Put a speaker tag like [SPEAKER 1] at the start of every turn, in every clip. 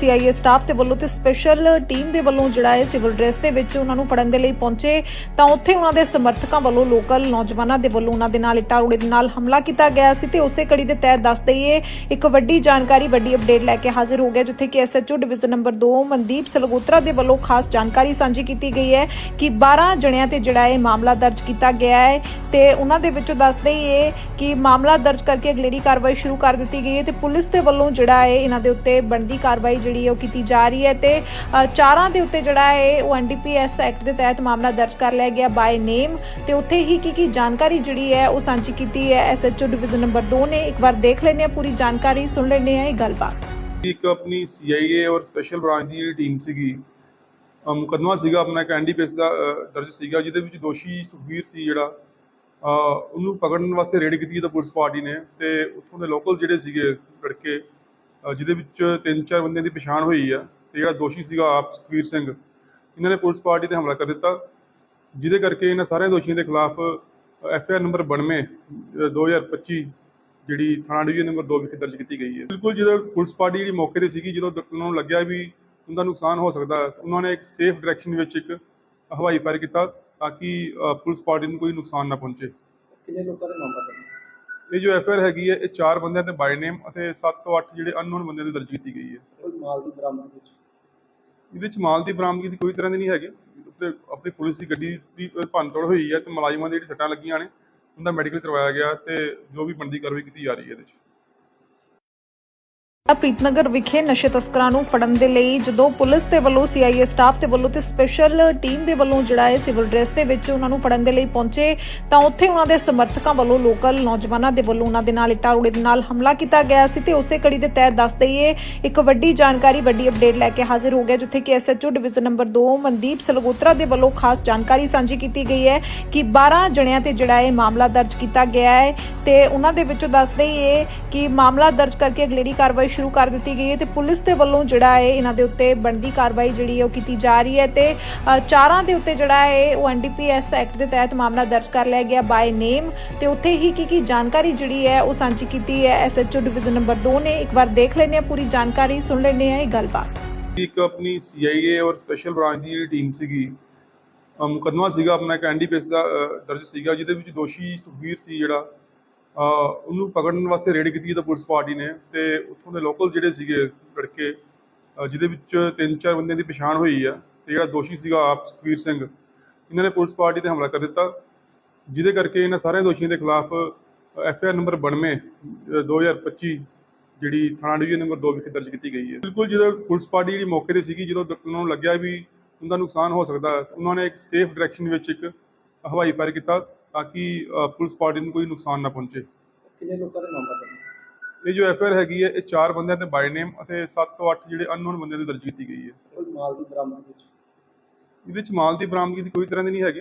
[SPEAKER 1] CIA staff ਦੇ ਵੱਲੋਂ ਤੇ ਸਪੈਸ਼ਲ ਟੀਮ ਦੇ ਵੱਲੋਂ ਜਿਹੜਾ ਹੈ ਸਿਵਲ ਡਰੈਸ ਦੇ ਵਿੱਚ ਉਹਨਾਂ ਨੂੰ ਫੜਨ ਦੇ ਲਈ ਪਹੁੰਚੇ, ਤਾਂ ਉੱਥੇ ਉਹਨਾਂ ਦੇ ਸਮਰਥਕਾਂ ਵੱਲੋਂ ਲੋਕਲ ਨੌਜਵਾਨਾਂ ਦੇ ਵੱਲੋਂ ਉਹਨਾਂ ਦੇ ਨਾਲ ਇੱਟਾਂ ਰੋੜੇ ਦੇ ਨਾਲ ਹਮਲਾ ਕੀਤਾ ਗਿਆ ਸੀ ਤੇ ਉਸੇ ਕੜੀ ਦੇ ਤਹਿਤ ਦੱਸ ਦਈਏ, ਇੱਕ ਵੱਡੀ ਜਾਣਕਾਰੀ, ਵੱਡੀ ਅਪਡੇਟ ਲੈ ਕੇ ਹਾਜ਼ਰ ਹੋ ਗਿਆ ਜਿੱਥੇ ਕਿ SHO division number 2 Mandeep Salgotra ਦੇ ਵੱਲੋਂ ਖਾਸ ਜਾਣਕਾਰੀ ਸਾਂਝੀ ਕੀਤੀ ਗਈ ਹੈ ਕਿ 12 ਜਣਿਆਂ ਤੇ ਜਿਹੜਾ ਇਹ ਮਾਮਲਾ ਦਰਜ ਕੀਤਾ ਗਿਆ ਹੈ ਤੇ ਉਹਨਾਂ ਦੇ ਵਿੱਚੋਂ ਦੱਸ ਦਈਏ ਕਿ ਮਾਮਲਾ ਦਰਜ ਕਰਕੇ ਅਗਲੇਰੀ ਕਾਰਵਾਈ ਸ਼ੁਰੂ ਕਰ ਦਿੱਤੀ ਗਈ ਹੈ ਤੇ ਪੁਲਿਸ ਦੇ ਵੱਲੋਂ ਜਿਹੜਾ ਹੈ ਇਹਨਾਂ ਦੇ ਉੱਤੇ ਬਣਦੀ ਕਾਰਵਾਈ ਜਿਹੜੀ ਹੈ ਉਹ ਕੀਤੀ ਜਾ ਰਹੀ ਹੈ ਤੇ ਚਾਰਾਂ ਦੇ ਉੱਤੇ ਜਿਹੜਾ ਹੈ ਉਹ ਐਨਡੀਪੀਐਸ ਐਕਟ ਦੇ ਤਹਿਤ ਮਾਮਲਾ ਦਰਜ ਕਰ ਲਿਆ ਗਿਆ ਬਾਈ ਨੇਮ ਤੇ ਉੱਥੇ ਹੀ ਕੀ ਕੀ ਜਾਣਕਾਰੀ ਜਿਹੜੀ ਹੈ ਉਹ ਸਾਂਝੀ ਕੀਤੀ ਹੈ ਐਸਐਚਓ ਡਿਵੀਜ਼ਨ ਨੰਬਰ 2 ਨੇ। ਇੱਕ ਵਾਰ ਦੇਖ ਲੈਂਦੇ ਹਾਂ ਪੂਰੀ ਜਾਣਕਾਰੀ, ਸੁਣ ਲੈਂਦੇ ਹਾਂ ਇਹ ਗੱਲਬਾਤ।
[SPEAKER 2] ਇੱਕ ਆਪਣੀ ਸੀਆਈਏ ਔਰ ਸਪੈਸ਼ਲ ਬ੍ਰਾਂਚ ਦੀ ਜਿਹੜੀ ਟੀਮ ਸੀਗੀ ਅਹ ਸੀਗਾ ਆਪਣਾ ਕੈਂਡੀ ਪੇਸ ਦਾ ਦਰਜ ਸੀਗਾ, ਜਿਹਦੇ ਵਿੱਚ ਦੋਸ਼ੀ ਸੁਖਵੀਰ ਸੀ ਜਿਹੜਾ ਉਹਨੂੰ ਪਕੜਨ ਵਾਸਤੇ ਰੇਡ ਕੀਤੀ ਤਾਂ ਪੁਲਿਸ ਪਾਰਟੀ ਨੇ ਤੇ ਉੱਥੋਂ ਦੇ ਲੋਕਲ ਜਿਹੜੇ ਸੀਗੇ ਲੜਕੇ ਜਿਹਦੇ ਵਿੱਚ ਤਿੰਨ ਚਾਰ ਬੰਦਿਆਂ ਦੀ ਪਛਾਣ ਹੋਈ ਆ ਤੇ ਜਿਹੜਾ ਦੋਸ਼ੀ ਸੀਗਾ ਆਪ ਸੁਖਵੀਰ ਸਿੰਘ, ਇਹਨਾਂ ਨੇ ਪੁਲਿਸ ਪਾਰਟੀ ਤੇ ਹਮਲਾ ਕਰ ਦਿੱਤਾ, ਜਿਹਦੇ ਕਰਕੇ ਇਹਨਾਂ ਸਾਰੇ ਦੋਸ਼ੀਆਂ ਦੇ ਖਿਲਾਫ ਐਫ ਆਈ ਆਰ ਨੰਬਰ 92 ਅਹ 2025 ਜਿਹੜੀ ਥਾਣਾ ਡਿਵੀਜ਼ਨ ਨੰਬਰ 2 ਵਿਖੇ ਦਰਜ ਕੀਤੀ ਗਈ ਹੈ। ਬਿਲਕੁਲ ਜਦੋਂ ਪੁਲਿਸ ਪਾਰਟੀ ਜਿਹੜੀ ਮੌਕੇ ਤੇ ਸੀਗੀ, ਜਦੋਂ ਉਹਨਾਂ ਨੂੰ ਲੱਗਿਆ ਵੀ ਉਹਨਾਂ ਦਾ ਨੁਕਸਾਨ ਹੋ ਸਕਦਾ ਉਹਨਾਂ ਨੇ ਇੱਕ ਸੇਫ ਡਾਇਰੈਕਸ਼ਨ ਵਿੱਚ ਇੱਕ ਹਵਾਈ ਫਾਇਰ ਕੀਤਾ ਤਾਂ ਕਿ ਪੁਲਿਸ ਪਾਰਟੀ ਨੂੰ ਕੋਈ ਨੁਕਸਾਨ ਨਾ ਪਹੁੰਚੇ।
[SPEAKER 3] ਕਿੰਨੇ ਲੋਕਾਂ ਦੇ ਮਾਮਲਾ?
[SPEAKER 2] ਇਹ ਜੋ ਐਫ ਆਈ ਆਰ ਹੈਗੀ ਹੈ ਇਹ ਚਾਰ ਬੰਦਿਆਂ ਤੇ ਬਾਈ ਨੇਮ ਅਤੇ 7 ਤੋਂ 8 ਜਿਹੜੇ ਅਨਨੋਨ ਬੰਦਿਆਂ ਤੇ ਦਰਜ ਕੀਤੀ ਗਈ ਹੈ।
[SPEAKER 3] ਕੋਈ ਮਾਲ ਦੀ ਬਰਾਮਦਗੀ ਵਿੱਚ
[SPEAKER 2] ਇਹਦੇ ਚ ਮਾਲ ਦੀ ਬਰਾਮਦਗੀ ਦੀ ਕੋਈ ਤਰ੍ਹਾਂ ਦੀ ਨਹੀਂ ਹੈਗੀ। ਤੇ ਆਪਣੀ ਪੁਲਿਸ ਦੀ ਗੱਡੀ ਦੀ ਭੰਨਤੋੜ ਹੋਈ ਹੈ ਤੇ ਮੁਲਾਜ਼ਮਾਂ ਦੀ ਜਿਹੜੀ ਸੱਟਾਂ ਲੱਗੀਆਂ ਨੇ ਉਹਦਾ ਮੈਡੀਕਲ ਕਰਵਾਇਆ ਗਿਆ ਤੇ ਜੋ ਵੀ ਬਣਦੀ ਕਾਰਵਾਈ ਕੀਤੀ ਜਾ ਰਹੀ ਹੈ ਇਹਦੇ ਚ।
[SPEAKER 1] ਪ੍ਰੀਤਨਗਰ ਵਿਖੇ ਨਸ਼ੇ ਤਸਕਰਾਂ ਨੂੰ ਫੜਨ ਦੇ ਲਈ ਜਦੋਂ ਪੁਲਿਸ ਦੇ ਵੱਲੋਂ ਸੀਆਈਏ ਸਟਾਫ ਦੇ ਵੱਲੋਂ ਤੇ ਸਪੈਸ਼ਲ ਟੀਮ ਦੇ ਵੱਲੋਂ ਜਿਹੜਾ ਹੈ ਸਿਵਲ ਡਰੈਸ ਦੇ ਵਿੱਚ ਉਹਨਾਂ ਨੂੰ ਫੜਨ ਦੇ ਲਈ ਪਹੁੰਚੇ, ਤਾਂ ਉੱਥੇ ਉਹਨਾਂ ਦੇ ਸਮਰਥਕਾਂ ਵੱਲੋਂ ਲੋਕਲ ਨੌਜਵਾਨਾਂ ਦੇ ਵੱਲੋਂ ਉਹਨਾਂ ਦੇ ਨਾਲ ਇੱਟਾਂ ਰੋੜੇ ਦੇ ਨਾਲ ਹਮਲਾ ਕੀਤਾ ਗਿਆ ਸੀ ਤੇ ਉਸੇ ਕੜੀ ਦੇ ਤਹਿਤ ਦੱਸ ਦਈਏ, ਇੱਕ ਵੱਡੀ ਜਾਣਕਾਰੀ, ਵੱਡੀ ਅਪਡੇਟ ਲੈ ਕੇ ਹਾਜ਼ਰ ਹੋ ਗਿਆ ਜਿੱਥੇ ਕਿ SHO division number 2 Mandeep Salgotra ਦੇ ਵੱਲੋਂ ਖਾਸ ਜਾਣਕਾਰੀ ਸਾਂਝੀ ਕੀਤੀ ਗਈ ਹੈ ਕਿ 12 ਜਣਿਆਂ ਤੇ ਜਿਹੜਾ ਇਹ ਮਾਮਲਾ ਦਰਜ ਕੀਤਾ ਗਿਆ ਹੈ ਤੇ ਉਹਨਾਂ ਦੇ ਵਿੱਚੋਂ ਦੱਸ ਦਈਏ ਕਿ ਮਾਮਲਾ ਦਰਜ ਕਰਕੇ ਅਗਲੇਰੀ ਕਾਰਵਾਈ ਸ਼ੁਰੂ ਕਰ ਦਿੱਤੀ ਗਈ ਹੈ ਤੇ ਪੁਲਿਸ ਦੇ ਵੱਲੋਂ ਜਿਹੜਾ ਹੈ ਇਹਨਾਂ ਦੇ ਉੱਤੇ ਬਣਦੀ ਕਾਰਵਾਈ ਜਿਹੜੀ ਹੈ ਉਹ ਕੀਤੀ ਜਾ ਰਹੀ ਹੈ ਤੇ ਚਾਰਾਂ ਦੇ ਉੱਤੇ ਜਿਹੜਾ ਹੈ ਉਹ ਐਨਡੀਪੀਐਸ ਐਕਟ ਦੇ ਤਹਿਤ ਮਾਮਲਾ ਦਰਜ ਕਰ ਲਿਆ ਗਿਆ ਬਾਈ ਨੇਮ ਤੇ ਉੱਥੇ ਹੀ ਕੀ ਕੀ ਜਾਣਕਾਰੀ ਜਿਹੜੀ ਹੈ ਉਹ ਸਾਂਝੀ ਕੀਤੀ ਹੈ। ਐਸਐਚਓ ਡਿਵੀਜ਼ਨ ਨੰਬਰ 2 ਨੇ ਇੱਕ ਵਾਰ ਦੇਖ ਲੈਂਦੇ ਹਾਂ, ਪੂਰੀ ਜਾਣਕਾਰੀ ਸੁਣ ਲੈਂਦੇ ਹਾਂ ਇਹ ਗੱਲਬਾਤ।
[SPEAKER 2] ਇੱਕ ਆਪਣੀ ਸੀਆਈਏ ਔਰ ਸਪੈਸ਼ਲ ਬ੍ਰਾਂਚ ਦੀ ਜਿਹੜੀ ਟੀਮ ਸੀਗੀ ਅਹ ਸੀਗਾ ਆਪਣਾ ਕੈਂਡੀ ਪੇਸ ਦਾ ਦਰਜ ਸੀਗਾ, ਜਿਹਦੇ ਵਿੱਚ ਦੋਸ਼ੀ ਸੁਖਵੀਰ ਸੀ ਜਿਹੜਾ। ਉਹਨੂੰ ਪਕੜਨ ਵਾਸਤੇ ਰੇਡ ਕੀਤੀ ਤਾਂ ਪੁਲਿਸ ਪਾਰਟੀ ਨੇ ਤੇ ਉੱਥੋਂ ਦੇ ਲੋਕਲ ਜਿਹੜੇ ਸੀਗੇ ਲੜਕੇ ਜਿਹਦੇ ਵਿੱਚ ਤਿੰਨ ਚਾਰ ਬੰਦਿਆਂ ਦੀ ਪਛਾਣ ਹੋਈ ਆ ਤੇ ਜਿਹੜਾ ਦੋਸ਼ੀ ਸੀਗਾ ਆਪ ਸੁਖਵੀਰ ਸਿੰਘ ਇਹਨਾਂ ਨੇ ਪੁਲਿਸ ਪਾਰਟੀ ਤੇ ਹਮਲਾ ਕਰ ਦਿੱਤਾ ਜਿਹਦੇ ਕਰਕੇ ਇਹਨਾਂ ਸਾਰੇ ਦੋਸ਼ੀਆਂ ਦੇ ਖਿਲਾਫ ਐਫ ਆਈ ਆਰ ਨੰਬਰ 92 ਅਹ, 2025 ਜਿਹੜੀ ਥਾਣਾ ਡਿਵੀਜ਼ਨ ਨੰਬਰ 2 ਵਿਖੇ ਦਰਜ ਕੀਤੀ ਗਈ ਹੈ। ਬਿਲਕੁਲ ਜਦੋਂ ਪੁਲਿਸ ਪਾਰਟੀ ਜਿਹੜੀ ਮੌਕੇ ਤੇ ਸੀਗੀ ਜਦੋਂ ਉਹਨਾਂ ਨੂੰ ਲੱਗਿਆ ਵੀ ਉਹਦਾ ਨੁਕਸਾਨ ਹੋ ਸਕਦਾ ਤਾਂ ਉਹਨਾਂ ਨੇ ਇੱਕ ਸੇਫ ਡਾਇਰੈਕਸ਼ਨ ਵਿੱਚ ਇੱਕ ਹਵਾਈ ਫਾਇਰ ਕੀਤਾ। ਤਾਂ ਕਿ ਪੁਲਿਸ ਪਾਰਟੀ ਨੂੰ ਕੋਈ ਨੁਕਸਾਨ ਨਾ ਪਹੁੰਚੇ।
[SPEAKER 3] ਕਿੰਨੇ ਲੋਕਾਂ ਦੇ ਮਾਮਲਾ
[SPEAKER 2] ਇਹ ਜੋ ਐਫ ਆਈ ਆਰ ਹੈਗੀ ਹੈ ਇਹ ਚਾਰ ਬੰਦਿਆਂ ਤੇ ਬਾਈ ਨੇਮ ਅਤੇ 7 ਤੋਂ 8 ਜਿਹੜੇ ਅਨਨੋਨ ਬੰਦਿਆਂ ਤੇ ਦਰਜ ਕੀਤੀ ਗਈ ਹੈ।
[SPEAKER 3] ਕੋਈ ਮਾਲ ਦੀ ਬਰਾਮਦਗੀ ਵਿੱਚ?
[SPEAKER 2] ਇਹਦੇ ਚ ਮਾਲ ਦੀ ਬਰਾਮਦਗੀ ਦੀ ਕੋਈ ਤਰ੍ਹਾਂ ਦੀ ਨਹੀਂ ਹੈਗੀ।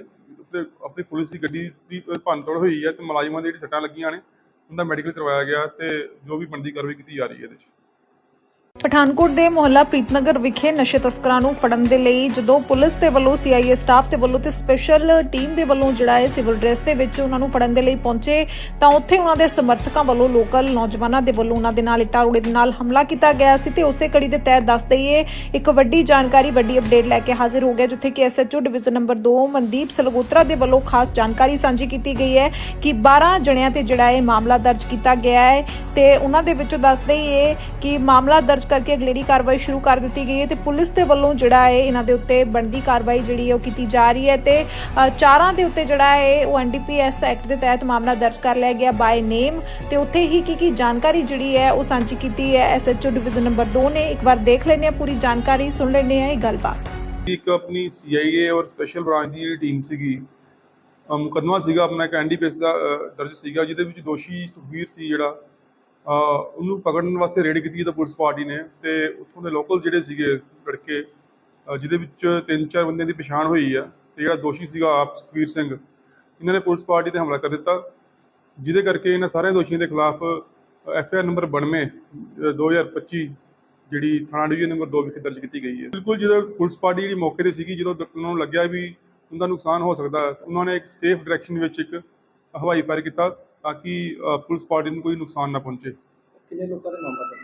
[SPEAKER 2] ਤੇ ਆਪਣੀ ਪੁਲਿਸ ਦੀ ਗੱਡੀ ਦੀ ਭੰਨਤੋੜ ਹੋਈ ਹੈ ਤੇ ਮੁਲਾਜ਼ਮਾਂ ਦੀ ਜਿਹੜੀ ਸੱਟਾਂ ਲੱਗੀਆਂ ਨੇ ਉਹਦਾ ਮੈਡੀਕਲ ਕਰਵਾਇਆ ਗਿਆ ਤੇ ਜੋ ਵੀ ਬਣਦੀ ਕਾਰਵਾਈ ਕੀਤੀ ਜਾ ਰਹੀ ਹੈ ਇਹਦੇ ਚ।
[SPEAKER 1] ਪਠਾਨਕੋਟ ਦੇ ਮੁਹੱਲਾ ਪ੍ਰੀਤਨਗਰ ਵਿਖੇ ਨਸ਼ੇ ਤਸਕਰਾਂ ਨੂੰ ਫੜਨ ਦੇ ਲਈ ਜਦੋਂ ਪੁਲਿਸ ਦੇ ਵੱਲੋਂ ਸੀਆਈਏ ਸਟਾਫ ਦੇ ਵੱਲੋਂ ਤੇ ਸਪੈਸ਼ਲ ਟੀਮ ਦੇ ਵੱਲੋਂ ਜਿਹੜਾ ਹੈ ਸਿਵਲ ਡਰੈਸ ਦੇ ਵਿੱਚ ਉਹਨਾਂ ਨੂੰ ਫੜਨ ਦੇ ਲਈ ਪਹੁੰਚੇ, ਤਾਂ ਉੱਥੇ ਉਹਨਾਂ ਦੇ ਸਮਰਥਕਾਂ ਵੱਲੋਂ ਲੋਕਲ ਨੌਜਵਾਨਾਂ ਦੇ ਵੱਲੋਂ ਉਹਨਾਂ ਦੇ ਨਾਲ ਇੱਟਾਂ ਰੋੜੇ ਦੇ ਨਾਲ ਹਮਲਾ ਕੀਤਾ ਗਿਆ ਸੀ ਤੇ ਉਸੇ ਕੜੀ ਦੇ ਤਹਿਤ ਦੱਸ ਦਈਏ, ਇੱਕ ਵੱਡੀ ਜਾਣਕਾਰੀ, ਵੱਡੀ ਅਪਡੇਟ ਲੈ ਕੇ ਹਾਜ਼ਰ ਹੋ ਗਿਆ ਜਿੱਥੇ ਕਿ SHO division number 2 Mandeep Salgotra ਦੇ ਵੱਲੋਂ ਖਾਸ ਜਾਣਕਾਰੀ ਸਾਂਝੀ ਕੀਤੀ ਗਈ ਹੈ ਕਿ 12 ਜਣਿਆਂ ਤੇ ਜਿਹੜਾ ਇਹ ਮਾਮਲਾ ਦਰਜ ਕੀਤਾ ਗਿਆ ਹੈ ਤੇ ਉਹਨਾਂ ਦੇ ਵਿੱਚੋਂ ਦੱਸ ਦਈਏ ਕਿ ਮਾਮਲਾ ਦਰਜ ਕਰਕੇ ਅਗਲੇਰੀ ਕਾਰਵਾਈ ਸ਼ੁਰੂ ਕਰ ਦਿੱਤੀ ਗਈ ਹੈ ਤੇ ਪੁਲਿਸ ਦੇ ਵੱਲੋਂ ਜਿਹੜਾ ਹੈ ਇਹਨਾਂ ਦੇ ਉੱਤੇ ਬਣਦੀ ਕਾਰਵਾਈ ਜਿਹੜੀ ਹੈ ਉਹ ਕੀਤੀ ਜਾ ਰਹੀ ਹੈ ਤੇ ਚਾਰਾਂ ਦੇ ਉੱਤੇ ਜਿਹੜਾ ਹੈ ਉਹ ਐਨਡੀਪੀਐਸ ਐਕਟ ਦੇ ਤਹਿਤ ਮਾਮਲਾ ਦਰਜ ਕਰ ਲਿਆ ਗਿਆ ਬਾਈ ਨੇਮ ਤੇ ਉੱਥੇ ਹੀ ਕੀ ਕੀ ਜਾਣਕਾਰੀ ਜਿਹੜੀ ਹੈ ਉਹ ਸਾਂਝੀ ਕੀਤੀ ਹੈ। ਐਸਐਚਓ ਡਿਵੀਜ਼ਨ ਨੰਬਰ 2 ਨੇ, ਇੱਕ ਵਾਰ ਦੇਖ ਲੈਂਦੇ ਹਾਂ, ਪੂਰੀ ਜਾਣਕਾਰੀ ਸੁਣ ਲੈਂਦੇ ਹਾਂ, ਇਹ ਗੱਲਬਾਤ।
[SPEAKER 2] ਇੱਕ ਆਪਣੀ ਸੀਆਈਏ ਔਰ ਸਪੈਸ਼ਲ ਬ੍ਰਾਂਚ ਦੀ ਜਿਹੜੀ ਟੀਮ ਸੀਗੀ ਅਹ ਸੀਗਾ ਆਪਣਾ ਕੈਂਡੀ ਪੇਸ ਦਾ ਦਰਜ ਸੀਗਾ, ਜਿਹਦੇ ਵਿੱਚ ਦੋਸ਼ੀ ਸੁਖਵੀਰ ਸੀ ਜਿਹੜਾ। ਉਹਨੂੰ ਪਕੜਨ ਵਾਸਤੇ ਰੇਡ ਕੀਤੀ ਤਾਂ ਪੁਲਿਸ ਪਾਰਟੀ ਨੇ ਤੇ ਉੱਥੋਂ ਦੇ ਲੋਕਲ ਜਿਹੜੇ ਸੀਗੇ ਲੜਕੇ ਜਿਹਦੇ ਵਿੱਚ ਤਿੰਨ ਚਾਰ ਬੰਦਿਆਂ ਦੀ ਪਛਾਣ ਹੋਈ ਆ ਤੇ ਜਿਹੜਾ ਦੋਸ਼ੀ ਸੀਗਾ ਆਪ ਸੁਖਵੀਰ ਸਿੰਘ ਇਹਨਾਂ ਨੇ ਪੁਲਿਸ ਪਾਰਟੀ ਤੇ ਹਮਲਾ ਕਰ ਦਿੱਤਾ ਜਿਹਦੇ ਕਰਕੇ ਇਹਨਾਂ ਸਾਰੇ ਦੋਸ਼ੀਆਂ ਦੇ ਖਿਲਾਫ ਐਫ ਆਈ ਆਰ ਨੰਬਰ 92 ਅਹ, 2025 ਜਿਹੜੀ ਥਾਣਾ ਡਿਵੀਜ਼ਨ ਨੰਬਰ 2 ਵਿਖੇ ਦਰਜ ਕੀਤੀ ਗਈ ਹੈ। ਬਿਲਕੁਲ ਜਦੋਂ ਪੁਲਿਸ ਪਾਰਟੀ ਜਿਹੜੀ ਮੌਕੇ ਤੇ ਸੀਗੀ ਜਦੋਂ ਉਹਨਾਂ ਨੂੰ ਲੱਗਿਆ ਵੀ ਉਹਦਾ ਨੁਕਸਾਨ ਹੋ ਸਕਦਾ ਤਾਂ ਉਹਨਾਂ ਨੇ ਇੱਕ ਸੇਫ ਡਾਇਰੈਕਸ਼ਨ ਵਿੱਚ ਇੱਕ ਹਵਾਈ ਫਾਇਰ ਕੀਤਾ। ਤਾਂ ਕਿ ਪੁਲਿਸ ਪਾਰਟੀ ਨੂੰ ਕੋਈ ਨੁਕਸਾਨ ਨਾ ਪਹੁੰਚੇ।
[SPEAKER 3] ਕਿੰਨੇ ਲੋਕਾਂ ਦੇ ਮਾਮਲਾ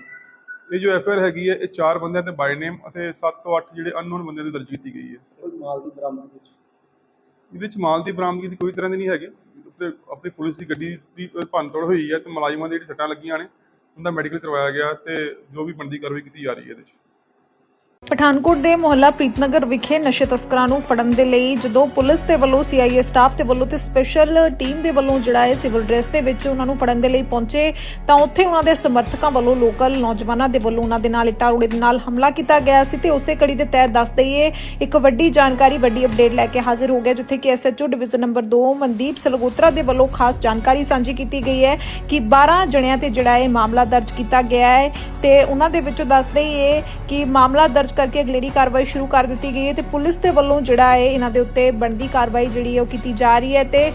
[SPEAKER 2] ਇਹ ਜੋ ਐਫ ਆਰ ਹੈਗੀ ਹੈ ਇਹ ਚਾਰ ਬੰਦਿਆਂ ਤੇ ਬਾਈ ਨੇਮ ਅਤੇ 7 ਤੋਂ 8 ਜਿਹੜੇ ਅਨਨੋਨ ਬੰਦਿਆਂ ਦੀ ਦਰਜ ਕੀਤੀ ਗਈ ਹੈ।
[SPEAKER 3] ਕੋਈ ਮਾਲ ਦੀ ਬਰਾਮਦਗੀ ਵਿੱਚ?
[SPEAKER 2] ਇਹਦੇ ਚ ਮਾਲ ਦੀ ਬਰਾਮਦਗੀ ਦੀ ਕੋਈ ਤਰ੍ਹਾਂ ਦੀ ਨਹੀਂ ਹੈਗੀ। ਤੇ ਆਪਣੀ ਪੁਲਿਸ ਦੀ ਗੱਡੀ ਦੀ ਭੰਨਤੋੜ ਹੋਈ ਹੈ ਤੇ ਮੁਲਾਜ਼ਮਾਂ ਦੇ ਜਿਹੜੀ ਸੱਟਾਂ ਲੱਗੀਆਂ ਨੇ ਉਹਦਾ ਮੈਡੀਕਲ ਕਰਵਾਇਆ ਗਿਆ ਤੇ ਜੋ ਵੀ ਬਣਦੀ ਕਾਰਵਾਈ ਕੀਤੀ ਜਾ ਰਹੀ ਹੈ ਇਹਦੇ ਚ।
[SPEAKER 1] ਪਠਾਨਕੋਟ ਦੇ ਮੁਹੱਲਾ ਪ੍ਰੀਤਨਗਰ ਵਿਖੇ ਨਸ਼ੇ ਤਸਕਰਾਂ ਨੂੰ ਫੜਨ ਦੇ ਲਈ ਜਦੋਂ ਪੁਲਿਸ ਦੇ ਵੱਲੋਂ ਸੀਆਈਏ ਸਟਾਫ ਦੇ ਵੱਲੋਂ ਤੇ ਸਪੈਸ਼ਲ ਟੀਮ ਦੇ ਵੱਲੋਂ ਜਿਹੜਾ ਹੈ ਸਿਵਲ ਡਰੈਸ ਦੇ ਵਿੱਚ ਉਹਨਾਂ ਨੂੰ ਫੜਨ ਦੇ ਲਈ ਪਹੁੰਚੇ, ਤਾਂ ਉੱਥੇ ਉਹਨਾਂ ਦੇ ਸਮਰਥਕਾਂ ਵੱਲੋਂ ਲੋਕਲ ਨੌਜਵਾਨਾਂ ਦੇ ਵੱਲੋਂ ਉਹਨਾਂ ਦੇ ਨਾਲ ਇੱਟਾਂ ਰੋੜੇ ਦੇ ਨਾਲ ਹਮਲਾ ਕੀਤਾ ਗਿਆ ਸੀ ਤੇ ਉਸੇ ਕੜੀ ਦੇ ਤਹਿਤ ਦੱਸ ਦਈਏ, ਇੱਕ ਵੱਡੀ ਜਾਣਕਾਰੀ, ਵੱਡੀ ਅਪਡੇਟ ਲੈ ਕੇ ਹਾਜ਼ਰ ਹੋ ਗਿਆ, ਜਿੱਥੇ ਕਿ SHO division number 2 Mandeep Salgotra ਦੇ ਵੱਲੋਂ ਖਾਸ ਜਾਣਕਾਰੀ ਸਾਂਝੀ ਕੀਤੀ ਗਈ ਹੈ ਕਿ 12 ਜਣਿਆਂ ਤੇ ਜਿਹੜਾ ਇਹ ਮਾਮਲਾ ਦਰਜ ਕੀਤਾ ਗਿਆ ਹੈ ਤੇ ਉਹਨਾਂ ਦੇ ਵਿੱਚੋਂ ਦੱਸ ਦਈਏ ਕਿ ਮਾਮਲਾ ਦਰਜ ਕਰਕੇ ਅਗਲੇਰੀ ਕਾਰਵਾਈ ਸ਼ੁਰੂ ਕਰ ਦਿੱਤੀ ਗਈ ਹੈ ਤੇ ਪੁਲਿਸ ਦੇ ਵੱਲੋਂ ਜਿਹੜਾ ਹੈ ਇਹਨਾਂ ਦੇ ਉੱਤੇ ਬਣਦੀ ਕਾਰਵਾਈ ਜਿਹੜੀ ਹੈ ਉਹ ਕੀਤੀ ਜਾ ਰਹੀ ਹੈ ਤੇ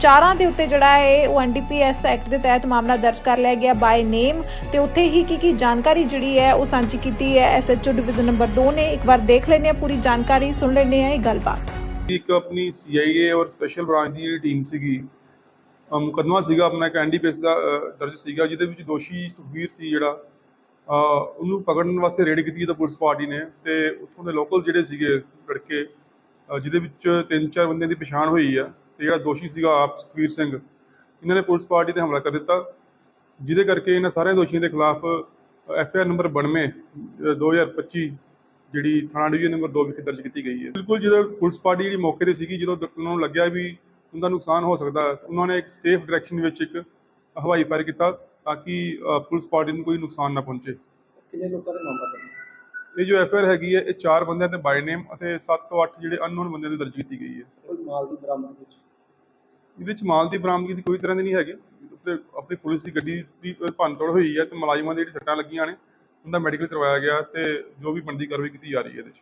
[SPEAKER 1] ਚਾਰਾਂ ਦੇ ਉੱਤੇ ਜਿਹੜਾ ਹੈ ਉਹ ਐਨਡੀਪੀਐਸ ਐਕਟ ਦੇ ਤਹਿਤ ਮਾਮਲਾ ਦਰਜ ਕਰ ਲਿਆ ਗਿਆ ਬਾਈ ਨੇਮ ਤੇ ਉੱਥੇ ਹੀ ਕੀ ਕੀ ਜਾਣਕਾਰੀ ਜਿਹੜੀ ਹੈ ਉਹ ਸਾਂਝੀ ਕੀਤੀ ਹੈ। ਐਸਐਚਓ ਡਿਵੀਜ਼ਨ ਨੰਬਰ 2 ਨੇ ਇੱਕ ਵਾਰ ਦੇਖ ਲੈਂਦੇ ਹਾਂ ਪੂਰੀ ਜਾਣਕਾਰੀ ਸੁਣ ਲੈਂਦੇ ਹਾਂ ਇਹ ਗੱਲਬਾਤ।
[SPEAKER 2] ਇੱਕ ਆਪਣੀ ਸੀਆਈਏ ਔਰ ਸਪੈਸ਼ਲ ਬ੍ਰਾਂਚ ਦੀ ਜਿਹੜੀ ਟੀਮ ਸੀਗੀ ਅਹ ਮੁਕੱਦਮਾ ਸੀਗਾ ਆਪਣਾ ਇੱਕ ਐਨਡੀਪੀਐਸ ਦਾ ਅਹ, ਦਰਜ ਸੀਗਾ ਜਿਹਦੇ ਵਿੱਚ ਦੋਸ਼ੀ ਸੁਖਵੀਰ ਸੀ ਜਿਹੜਾ। ਉਹਨੂੰ ਪਕੜਨ ਵਾਸਤੇ ਰੇਡ ਕੀਤੀ ਤਾਂ ਪੁਲਿਸ ਪਾਰਟੀ ਨੇ ਤੇ ਉੱਥੋਂ ਦੇ ਲੋਕਲ ਜਿਹੜੇ ਸੀਗੇ ਲੜਕੇ ਜਿਹਦੇ ਵਿੱਚ ਤਿੰਨ ਚਾਰ ਬੰਦਿਆਂ ਦੀ ਪਛਾਣ ਹੋਈ ਆ ਤੇ ਜਿਹੜਾ ਦੋਸ਼ੀ ਸੀਗਾ ਆਪ ਸੁਖਵੀਰ ਸਿੰਘ, ਇਹਨਾਂ ਨੇ ਪੁਲਿਸ ਪਾਰਟੀ ਤੇ ਹਮਲਾ ਕਰ ਦਿੱਤਾ, ਜਿਹਦੇ ਕਰਕੇ ਇਹਨਾਂ ਸਾਰੇ ਦੋਸ਼ੀਆਂ ਦੇ ਖਿਲਾਫ ਐਫ ਆਈ ਆਰ ਨੰਬਰ 92 ਅਹ 2025 ਜਿਹੜੀ ਥਾਣਾ ਡਿਵੀਜ਼ਨ ਨੰਬਰ 2 ਵਿਖੇ ਦਰਜ ਕੀਤੀ ਗਈ ਹੈ। ਬਿਲਕੁਲ ਜਦੋਂ ਪੁਲਿਸ ਪਾਰਟੀ ਜਿਹੜੀ ਮੌਕੇ ਤੇ ਸੀਗੀ, ਜਦੋਂ ਉਹਨਾਂ ਨੂੰ ਲੱਗਿਆ ਵੀ ਉਹਦਾ ਨੁਕਸਾਨ ਹੋ ਸਕਦਾ, ਤਾਂ ਉਹਨਾਂ ਨੇ ਇੱਕ ਸੇਫ ਡਾਇਰੈਕਸ਼ਨ ਵਿੱਚ ਇੱਕ ਹਵਾਈ ਫਾਇਰ ਕੀਤਾ। ਤਾਂ ਕਿ ਪੁਲਿਸ ਪਾਰਟੀ ਨੂੰ ਕੋਈ ਨੁਕਸਾਨ ਨਾ ਪਹੁੰਚੇ।
[SPEAKER 3] ਕਿੰਨੇ ਲੋਕਾਂ ਦੇ ਮਾਮਲਾ
[SPEAKER 2] ਇਹ ਜੋ ਐਫ ਆਰ ਹੈਗੀ ਹੈ ਇਹ ਚਾਰ ਬੰਦਿਆਂ ਤੇ ਬਾਈ ਨੇਮ ਅਤੇ 7 ਤੋਂ 8 ਜਿਹੜੇ ਅਨਨੋਨ ਬੰਦਿਆਂ ਦੀ ਦਰਜ ਕੀਤੀ ਗਈ ਹੈ।
[SPEAKER 3] ਕੋਈ ਮਾਲ ਦੀ ਬਰਾਮਦਗੀ ਵਿੱਚ?
[SPEAKER 2] ਇਹਦੇ ਚ ਮਾਲ ਦੀ ਬਰਾਮਦਗੀ ਦੀ ਕੋਈ ਤਰ੍ਹਾਂ ਦੀ ਨਹੀਂ ਹੈਗੀ। ਤੇ ਆਪਣੀ ਪੁਲਿਸ ਦੀ ਗੱਡੀ ਦੀ ਭੰਨਤੋੜ ਹੋਈ ਹੈ ਤੇ ਮੁਲਾਜ਼ਮਾਂ ਦੇ ਜਿਹੜੀ ਸੱਟਾਂ ਲੱਗੀਆਂ ਨੇ ਉਹਦਾ ਮੈਡੀਕਲ ਕਰਵਾਇਆ ਗਿਆ ਤੇ ਜੋ ਵੀ ਬਣਦੀ ਕਾਰਵਾਈ ਕੀਤੀ ਜਾ ਰਹੀ ਹੈ ਇਹਦੇ ਚ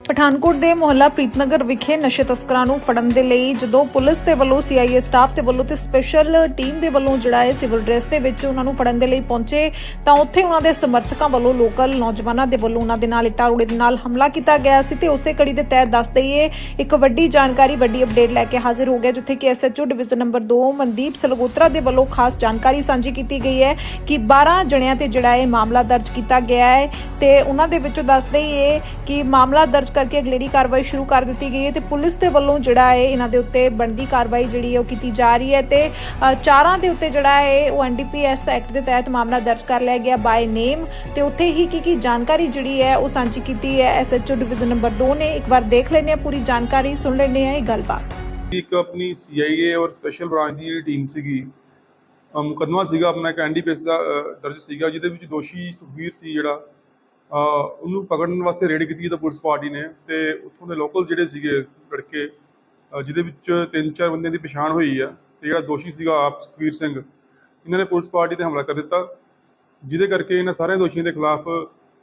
[SPEAKER 1] ਪਠਾਨਕੋਟ ਦੇ ਮੁਹੱਲਾ ਪ੍ਰੀਤਨਗਰ ਵਿਖੇ ਨਸ਼ੇ ਤਸਕਰਾਂ ਨੂੰ ਫੜਨ ਦੇ ਲਈ ਜਦੋਂ ਪੁਲਿਸ ਦੇ ਵੱਲੋਂ ਸੀਆਈਏ ਸਟਾਫ ਦੇ ਵੱਲੋਂ ਤੇ ਸਪੈਸ਼ਲ ਟੀਮ ਦੇ ਵੱਲੋਂ ਜਿਹੜਾ ਹੈ ਸਿਵਲ ਡਰੈਸ ਦੇ ਵਿੱਚ ਉਹਨਾਂ ਨੂੰ ਫੜਨ ਦੇ ਲਈ ਪਹੁੰਚੇ, ਤਾਂ ਉੱਥੇ ਉਹਨਾਂ ਦੇ ਸਮਰਥਕਾਂ ਵੱਲੋਂ ਲੋਕਲ ਨੌਜਵਾਨਾਂ ਦੇ ਵੱਲੋਂ ਉਹਨਾਂ ਦੇ ਨਾਲ ਇੱਟਾਂ ਰੋੜੇ ਦੇ ਨਾਲ ਹਮਲਾ ਕੀਤਾ ਗਿਆ ਸੀ ਤੇ ਉਸੇ ਕੜੀ ਦੇ ਤਹਿਤ ਦੱਸ ਦਈਏ, ਇੱਕ ਵੱਡੀ ਜਾਣਕਾਰੀ, ਵੱਡੀ ਅਪਡੇਟ ਲੈ ਕੇ ਹਾਜ਼ਰ ਹੋ ਗਿਆ, ਜਿੱਥੇ ਕਿ SHO division number 2 Mandeep Salgotra ਦੇ ਵੱਲੋਂ ਖਾਸ ਜਾਣਕਾਰੀ ਸਾਂਝੀ ਕੀਤੀ ਗਈ ਹੈ ਕਿ 12 ਜਣਿਆਂ ਤੇ ਜਿਹੜਾ ਇਹ ਮਾਮਲਾ ਦਰਜ ਕੀਤਾ ਗਿਆ ਹੈ ਤੇ ਉਹਨਾਂ ਦੇ ਵਿੱਚੋਂ ਦੱਸ ਦਈਏ ਕਿ ਮਾਮਲਾ ਦਰਜ ਕਰਕੇ ਅਗਲੇਰੀ ਕਾਰਵਾਈ ਸ਼ੁਰੂ ਕਰ ਦਿੱਤੀ ਗਈ ਹੈ ਤੇ ਪੁਲਿਸ ਦੇ ਵੱਲੋਂ ਜਿਹੜਾ ਹੈ ਇਹਨਾਂ ਦੇ ਉੱਤੇ ਬਣਦੀ ਕਾਰਵਾਈ ਜਿਹੜੀ ਹੈ ਉਹ ਕੀਤੀ ਜਾ ਰਹੀ ਹੈ ਤੇ ਚਾਰਾਂ ਦੇ ਉੱਤੇ ਜਿਹੜਾ ਹੈ ਉਹ ਐਨਡੀਪੀਐਸ ਐਕਟ ਦੇ ਤਹਿਤ ਮਾਮਲਾ ਦਰਜ ਕਰ ਲਿਆ ਗਿਆ ਬਾਈ ਨੇਮ ਤੇ ਉੱਥੇ ਹੀ ਕੀ ਕੀ ਜਾਣਕਾਰੀ ਜਿਹੜੀ ਹੈ ਉਹ ਸਾਂਝੀ ਕੀਤੀ ਹੈ। ਐਸਐਚਓ ਡਿਵੀਜ਼ਨ ਨੰਬਰ 2 ਨੇ। ਇੱਕ ਵਾਰ ਦੇਖ ਲੈਂਦੇ ਹਾਂ ਪੂਰੀ ਜਾਣਕਾਰੀ, ਸੁਣ ਲੈਂਦੇ ਹਾਂ ਇਹ ਗੱਲਬਾਤ।
[SPEAKER 2] ਇੱਕ ਆਪਣੀ ਸੀਆਈਏ ਔਰ ਸਪੈਸ਼ਲ ਬ੍ਰਾਂਚ ਦੀ ਜਿਹੜੀ ਟੀਮ ਸੀਗੀ ਅਹ ਸੀਗਾ ਆਪਣਾ ਇੱਕ ਐਨਡੀਪੀਐਸ ਦਾ ਦਰਜ ਸੀਗਾ, ਜਿਹਦੇ ਵਿੱਚ ਦੋਸ਼ੀ ਸੁਖਵੀਰ ਸੀ ਜਿਹੜਾ। ਉਹਨੂੰ ਪਕੜਨ ਵਾਸਤੇ ਰੇਡ ਕੀਤੀ ਤਾਂ ਪੁਲਿਸ ਪਾਰਟੀ ਨੇ ਤੇ ਉੱਥੋਂ ਦੇ ਲੋਕਲ ਜਿਹੜੇ ਸੀਗੇ ਲੜਕੇ ਜਿਹਦੇ ਵਿੱਚ ਤਿੰਨ ਚਾਰ ਬੰਦਿਆਂ ਦੀ ਪਛਾਣ ਹੋਈ ਆ ਤੇ ਜਿਹੜਾ ਦੋਸ਼ੀ ਸੀਗਾ ਆਪ ਸੁਖਵੀਰ ਸਿੰਘ ਇਹਨਾਂ ਨੇ ਪੁਲਿਸ ਪਾਰਟੀ ਤੇ ਹਮਲਾ ਕਰ ਦਿੱਤਾ ਜਿਹਦੇ ਕਰਕੇ ਇਹਨਾਂ ਸਾਰੇ ਦੋਸ਼ੀਆਂ ਦੇ ਖਿਲਾਫ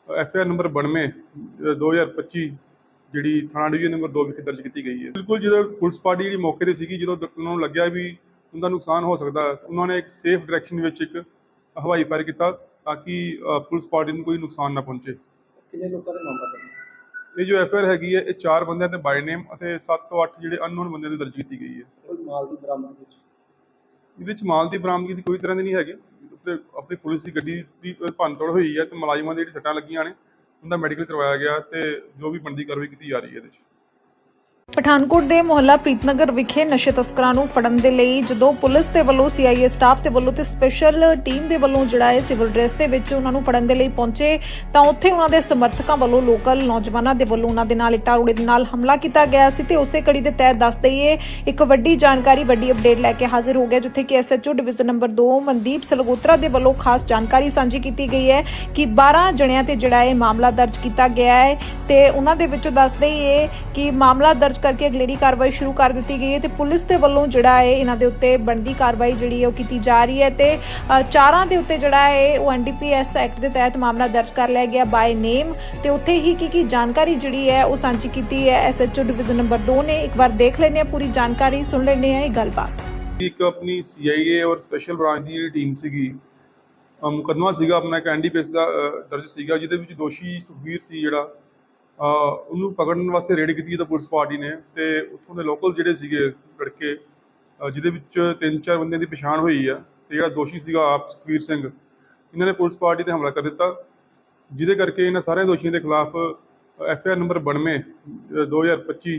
[SPEAKER 2] ਐਫ ਆਈ ਆਰ ਨੰਬਰ 92 ਅਹ, 2025 ਜਿਹੜੀ ਥਾਣਾ ਡਿਵੀਜ਼ਨ ਨੰਬਰ 2 ਵਿਖੇ ਦਰਜ ਕੀਤੀ ਗਈ ਹੈ। ਬਿਲਕੁਲ ਜਦੋਂ ਪੁਲਿਸ ਪਾਰਟੀ ਜਿਹੜੀ ਮੌਕੇ ਤੇ ਸੀਗੀ ਜਦੋਂ ਉਹਨਾਂ ਨੂੰ ਲੱਗਿਆ ਵੀ ਉਹਨਾਂ ਦਾ ਨੁਕਸਾਨ ਹੋ ਸਕਦਾ ਉਹਨਾਂ ਨੇ ਇੱਕ ਸੇਫ ਡਾਇਰੈਕਸ਼ਨ ਵਿੱਚ ਇੱਕ ਹਵਾਈ ਫਾਇਰ ਕੀਤਾ। ਤਾਂ ਕਿ ਪੁਲਿਸ ਪਾਰਟੀ ਨੂੰ ਕੋਈ ਨੁਕਸਾਨ ਨਾ ਪਹੁੰਚੇ।
[SPEAKER 3] ਕਿੰਨੇ ਲੋਕਾਂ ਦੇ ਮਾਮਲਾ
[SPEAKER 2] ਇਹ ਜੋ ਐਫ ਆਰ ਹੈਗੀ ਹੈ ਇਹ ਚਾਰ ਬੰਦਿਆਂ ਤੇ ਬਾਈ ਨੇਮ ਅਤੇ 7 ਤੋਂ 8 ਜਿਹੜੇ ਅਨਨੋਨ ਬੰਦਿਆਂ ਦੀ ਦਰਜ ਕੀਤੀ ਗਈ ਹੈ।
[SPEAKER 3] ਕੋਈ ਮਾਲ ਦੀ ਬਰਾਮਦਗੀ ਵਿੱਚ?
[SPEAKER 2] ਇਹਦੇ ਚ ਮਾਲ ਦੀ ਬਰਾਮਦਗੀ ਦੀ ਕੋਈ ਤਰ੍ਹਾਂ ਦੀ ਨਹੀਂ ਹੈਗੀ। ਤੇ ਆਪਣੀ ਪੁਲਿਸ ਦੀ ਗੱਡੀ ਦੀ ਭੰਨਤੋੜ ਹੋਈ ਹੈ ਤੇ ਮੁਲਾਜ਼ਮਾਂ ਦੇ ਜਿਹੜੀ ਸੱਟਾਂ ਲੱਗੀਆਂ ਨੇ ਉਹਦਾ ਮੈਡੀਕਲ ਕਰਵਾਇਆ ਗਿਆ ਤੇ ਜੋ ਵੀ ਬਣਦੀ ਕਾਰਵਾਈ ਕੀਤੀ ਜਾ ਰਹੀ ਹੈ ਇਹਦੇ
[SPEAKER 1] ਪਠਾਨਕੋਟ ਦੇ ਮੁਹੱਲਾ ਪ੍ਰੀਤਨਗਰ ਵਿਖੇ ਨਸ਼ੇ ਤਸਕਰਾਂ ਨੂੰ ਫੜਨ ਦੇ ਲਈ ਜਦੋਂ ਪੁਲਿਸ ਦੇ ਵੱਲੋਂ ਸੀਆਈਏ ਸਟਾਫ ਦੇ ਵੱਲੋਂ ਤੇ ਸਪੈਸ਼ਲ ਟੀਮ ਦੇ ਵੱਲੋਂ ਜਿਹੜਾ ਹੈ ਸਿਵਲ ਡਰੈਸ ਦੇ ਵਿੱਚ ਉਹਨਾਂ ਨੂੰ ਫੜਨ ਦੇ ਲਈ ਪਹੁੰਚੇ, ਤਾਂ ਉੱਥੇ ਉਹਨਾਂ ਦੇ ਸਮਰਥਕਾਂ ਵੱਲੋਂ ਲੋਕਲ ਨੌਜਵਾਨਾਂ ਦੇ ਵੱਲੋਂ ਉਹਨਾਂ ਦੇ ਨਾਲ ਇੱਟਾਂ ਰੋੜੇ ਦੇ ਨਾਲ ਹਮਲਾ ਕੀਤਾ ਗਿਆ ਸੀ ਤੇ ਉਸੇ ਕੜੀ ਦੇ ਤਹਿਤ ਦੱਸ ਦਈਏ, ਇੱਕ ਵੱਡੀ ਜਾਣਕਾਰੀ, ਵੱਡੀ ਅਪਡੇਟ ਲੈ ਕੇ ਹਾਜ਼ਰ ਹੋ ਗਿਆ, ਜਿੱਥੇ ਕਿ SHO division number 2 Mandeep Salgotra ਦੇ ਵੱਲੋਂ ਖਾਸ ਜਾਣਕਾਰੀ ਸਾਂਝੀ ਕੀਤੀ ਗਈ ਹੈ ਕਿ 12 ਜਣਿਆਂ ਤੇ ਜਿਹੜਾ ਇਹ ਮਾਮਲਾ ਦਰਜ ਕੀਤਾ ਗਿਆ ਹੈ ਤੇ ਉਹਨਾਂ ਦੇ ਵਿੱਚੋਂ ਦੱਸ ਦਈਏ ਕਿ ਮਾਮਲਾ ਦਰਜ ਕਰਕੇ ਅਗਲੇਰੀ ਕਾਰਵਾਈ ਸ਼ੁਰੂ ਕਰ ਦਿੱਤੀ ਗਈ ਹੈ ਤੇ ਪੁਲਿਸ ਦੇ ਵੱਲੋਂ ਜਿਹੜਾ ਹੈ ਇਹਨਾਂ ਦੇ ਉੱਤੇ ਬਣਦੀ ਕਾਰਵਾਈ ਜਿਹੜੀ ਹੈ ਉਹ ਕੀਤੀ ਜਾ ਰਹੀ ਹੈ ਤੇ ਚਾਰਾਂ ਦੇ ਉੱਤੇ ਜਿਹੜਾ ਹੈ ਉਹ ਐਨਡੀਪੀਐਸ ਐਕਟ ਦੇ ਤਹਿਤ ਮਾਮਲਾ ਦਰਜ ਕਰ ਲਿਆ ਗਿਆ ਬਾਈ ਨੇਮ ਤੇ ਉੱਥੇ ਹੀ ਕੀ ਕੀ ਜਾਣਕਾਰੀ ਜਿਹੜੀ ਹੈ ਉਹ ਸਾਂਝੀ ਕੀਤੀ ਹੈ। ਐਸਐਚਓ ਡਿਵੀਜ਼ਨ ਨੰਬਰ 2 ਨੇ। ਇੱਕ ਵਾਰ ਦੇਖ ਲੈਂਦੇ ਹਾਂ ਪੂਰੀ ਜਾਣਕਾਰੀ, ਸੁਣ ਲੈਂਦੇ ਹਾਂ ਇਹ ਗੱਲਬਾਤ।
[SPEAKER 2] ਇੱਕ ਆਪਣੀ ਸੀਆਈਏ ਔਰ ਸਪੈਸ਼ਲ ਬ੍ਰਾਂਚ ਦੀ ਜਿਹੜੀ ਟੀਮ ਸੀਗੀ ਅਹ ਸੀਗਾ ਆਪਣਾ ਇੱਕ ਐਨਡੀਪੀਐਸ ਦਾ ਦਰਜ ਸੀਗਾ, ਜਿਹਦੇ ਵਿੱਚ ਦੋਸ਼ੀ ਸੁਖਵੀਰ ਸੀ ਜਿਹੜਾ। ਉਹਨੂੰ ਪਕੜਨ ਵਾਸਤੇ ਰੇਡ ਕੀਤੀ ਤਾਂ ਪੁਲਿਸ ਪਾਰਟੀ ਨੇ ਤੇ ਉੱਥੋਂ ਦੇ ਲੋਕਲ ਜਿਹੜੇ ਸੀਗੇ ਲੜਕੇ ਜਿਹਦੇ ਵਿੱਚ ਤਿੰਨ ਚਾਰ ਬੰਦਿਆਂ ਦੀ ਪਛਾਣ ਹੋਈ ਆ ਤੇ ਜਿਹੜਾ ਦੋਸ਼ੀ ਸੀਗਾ ਆਪ ਸੁਖਵੀਰ ਸਿੰਘ ਇਹਨਾਂ ਨੇ ਪੁਲਿਸ ਪਾਰਟੀ ਤੇ ਹਮਲਾ ਕਰ ਦਿੱਤਾ ਜਿਹਦੇ ਕਰਕੇ ਇਹਨਾਂ ਸਾਰੇ ਦੋਸ਼ੀਆਂ ਦੇ ਖਿਲਾਫ ਐਫ ਆਈ ਆਰ ਨੰਬਰ 92 ਅ, 2025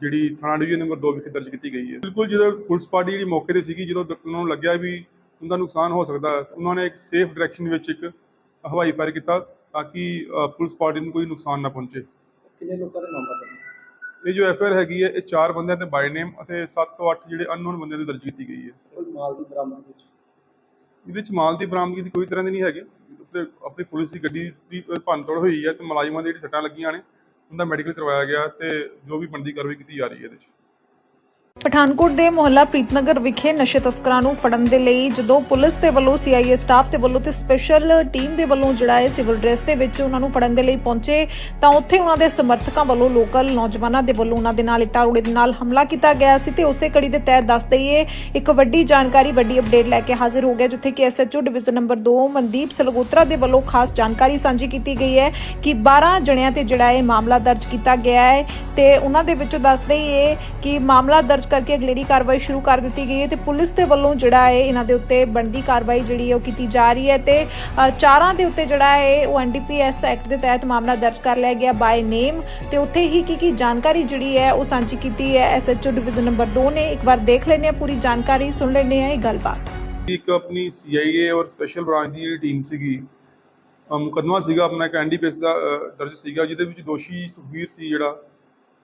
[SPEAKER 2] ਜਿਹੜੀ ਥਾਣਾ ਡਿਵੀਜ਼ਨ ਨੰਬਰ 2 ਵਿਖੇ ਦਰਜ ਕੀਤੀ ਗਈ ਹੈ। ਬਿਲਕੁਲ ਜਦੋਂ ਪੁਲਿਸ ਪਾਰਟੀ ਜਿਹੜੀ ਮੌਕੇ ਤੇ ਸੀਗੀ ਜਦੋਂ ਉਹਨਾਂ ਨੂੰ ਲੱਗਿਆ ਵੀ ਉਹਦਾ ਨੁਕਸਾਨ ਹੋ ਸਕਦਾ ਉਹਨਾਂ ਨੇ ਇੱਕ ਸੇਫ ਡਾਇਰੈਕਸ਼ਨ ਵਿੱਚ ਇੱਕ ਹਵਾਈ ਫਾਇਰ ਕੀਤਾ। ਤਾਂ ਕਿ ਪੁਲਿਸ ਪਾਰਟੀ ਨੂੰ ਕੋਈ ਨੁਕਸਾਨ ਨਾ ਪਹੁੰਚੇ।
[SPEAKER 3] ਕਿੰਨੇ ਲੋਕਾਂ ਦੇ ਮਾਮਲਾ
[SPEAKER 2] ਇਹ ਜੋ ਐਫ ਆਈ ਆਰ ਹੈਗੀ ਹੈ ਇਹ ਚਾਰ ਬੰਦਿਆਂ ਤੇ ਬਾਈ ਨੇਮ ਅਤੇ 7 ਤੋਂ 8 ਜਿਹੜੇ ਅਨਨੋਨ ਬੰਦਿਆਂ ਤੇ ਦਰਜ ਕੀਤੀ ਗਈ ਹੈ।
[SPEAKER 3] ਕੋਈ ਮਾਲ ਦੀ ਬਰਾਮਦਗੀ ਵਿੱਚ?
[SPEAKER 2] ਇਹਦੇ ਚ ਮਾਲ ਦੀ ਬਰਾਮਦਗੀ ਦੀ ਕੋਈ ਤਰ੍ਹਾਂ ਦੀ ਨਹੀਂ ਹੈਗੀ। ਤੇ ਆਪਣੀ ਪੁਲਿਸ ਦੀ ਗੱਡੀ ਦੀ ਭੰਨਤੋੜ ਹੋਈ ਹੈ ਤੇ ਮੁਲਾਜ਼ਮਾਂ ਦੇ ਜਿਹੜੀ ਸੱਟਾਂ ਲੱਗੀਆਂ ਨੇ ਉਹਦਾ ਮੈਡੀਕਲ ਕਰਵਾਇਆ ਗਿਆ ਤੇ ਜੋ ਵੀ ਬਣਦੀ ਕਾਰਵਾਈ ਕੀਤੀ ਜਾ ਰਹੀ ਹੈ ਇਹਦੇ ਚ
[SPEAKER 1] ਪਠਾਨਕੋਟ ਦੇ ਮੁਹੱਲਾ ਪ੍ਰੀਤਨਗਰ ਵਿਖੇ ਨਸ਼ੇ ਤਸਕਰਾਂ ਨੂੰ ਫੜਨ ਦੇ ਲਈ ਜਦੋਂ ਪੁਲਿਸ ਦੇ ਵੱਲੋਂ ਸੀਆਈਏ ਸਟਾਫ ਦੇ ਵੱਲੋਂ ਤੇ ਸਪੈਸ਼ਲ ਟੀਮ ਦੇ ਵੱਲੋਂ ਜਿਹੜਾ ਹੈ ਸਿਵਲ ਡਰੈਸ ਦੇ ਵਿੱਚ ਉਹਨਾਂ ਨੂੰ ਫੜਨ ਦੇ ਲਈ ਪਹੁੰਚੇ, ਤਾਂ ਉੱਥੇ ਉਹਨਾਂ ਦੇ ਸਮਰਥਕਾਂ ਵੱਲੋਂ ਲੋਕਲ ਨੌਜਵਾਨਾਂ ਦੇ ਵੱਲੋਂ ਉਹਨਾਂ ਦੇ ਨਾਲ ਇੱਟਾਂ ਰੋੜੇ ਦੇ ਨਾਲ ਹਮਲਾ ਕੀਤਾ ਗਿਆ ਸੀ ਤੇ ਉਸੇ ਕੜੀ ਦੇ ਤਹਿਤ ਦੱਸ ਦਈਏ, ਇੱਕ ਵੱਡੀ ਜਾਣਕਾਰੀ, ਵੱਡੀ ਅਪਡੇਟ ਲੈ ਕੇ ਹਾਜ਼ਰ ਹੋ ਗਿਆ ਜਿੱਥੇ ਕਿ SHO division number 2 Mandeep Salgotra ਦੇ ਵੱਲੋਂ ਖਾਸ ਜਾਣਕਾਰੀ ਸਾਂਝੀ ਕੀਤੀ ਗਈ ਹੈ ਕਿ 12 ਜਣਿਆਂ ਤੇ ਜਿਹੜਾ ਇਹ ਮਾਮਲਾ ਦਰਜ ਕੀਤਾ ਗਿਆ ਹੈ ਤੇ ਉਹਨਾਂ ਦੇ ਵਿੱਚੋਂ ਦੱਸ ਦਈਏ ਕਿ ਮਾਮਲਾ ਦਰਜ ਕਰਕੇ ਅਗਲੇਰੀ ਕਾਰਵਾਈ ਸ਼ੁਰੂ ਕਰ ਦਿੱਤੀ ਗਈ ਹੈ ਤੇ ਪੁਲਿਸ ਦੇ ਵੱਲੋਂ ਜਿਹੜਾ ਹੈ ਇਹਨਾਂ ਦੇ ਉੱਤੇ ਬਣਦੀ ਕਾਰਵਾਈ ਜਿਹੜੀ ਹੈ ਉਹ ਕੀਤੀ ਜਾ ਰਹੀ ਹੈ ਤੇ ਚਾਰਾਂ ਦੇ ਉੱਤੇ ਜਿਹੜਾ ਹੈ ਉਹ ਐਨਡੀਪੀਐਸ ਐਕਟ ਦੇ ਤਹਿਤ ਮਾਮਲਾ ਦਰਜ ਕਰ ਲਿਆ ਗਿਆ ਬਾਈ ਨੇਮ ਤੇ ਉੱਥੇ ਹੀ ਕੀ ਕੀ ਜਾਣਕਾਰੀ ਜਿਹੜੀ ਹੈ ਉਹ ਸਾਂਝੀ ਕੀਤੀ ਹੈ। ਐਸਐਚਓ ਡਿਵੀਜ਼ਨ ਨੰਬਰ 2 ਨੇ। ਇੱਕ ਵਾਰ ਦੇਖ ਲੈਂਦੇ ਹਾਂ ਪੂਰੀ ਜਾਣਕਾਰੀ ਸੁਣ ਲੈਂਦੇ ਹਾਂ ਇਹ ਗੱਲਬਾਤ।
[SPEAKER 2] ਇੱਕ ਆਪਣੀ ਸੀਆਈਏ ਔਰ ਸਪੈਸ਼ਲ ਬ੍ਰਾਂਚ ਦੀ ਜਿਹੜੀ ਟੀਮ ਸੀਗੀ ਅ, ਸੀਗਾ ਆਪਣਾ ਇੱਕ ਐਨਡੀਪੀਐਸ ਦਾ ਦਰਜ ਸੀਗਾ ਜਿਹਦੇ ਵਿੱਚ ਦੋਸ਼ੀ ਸੁਖਵੀਰ ਸੀ ਜਿਹੜਾ।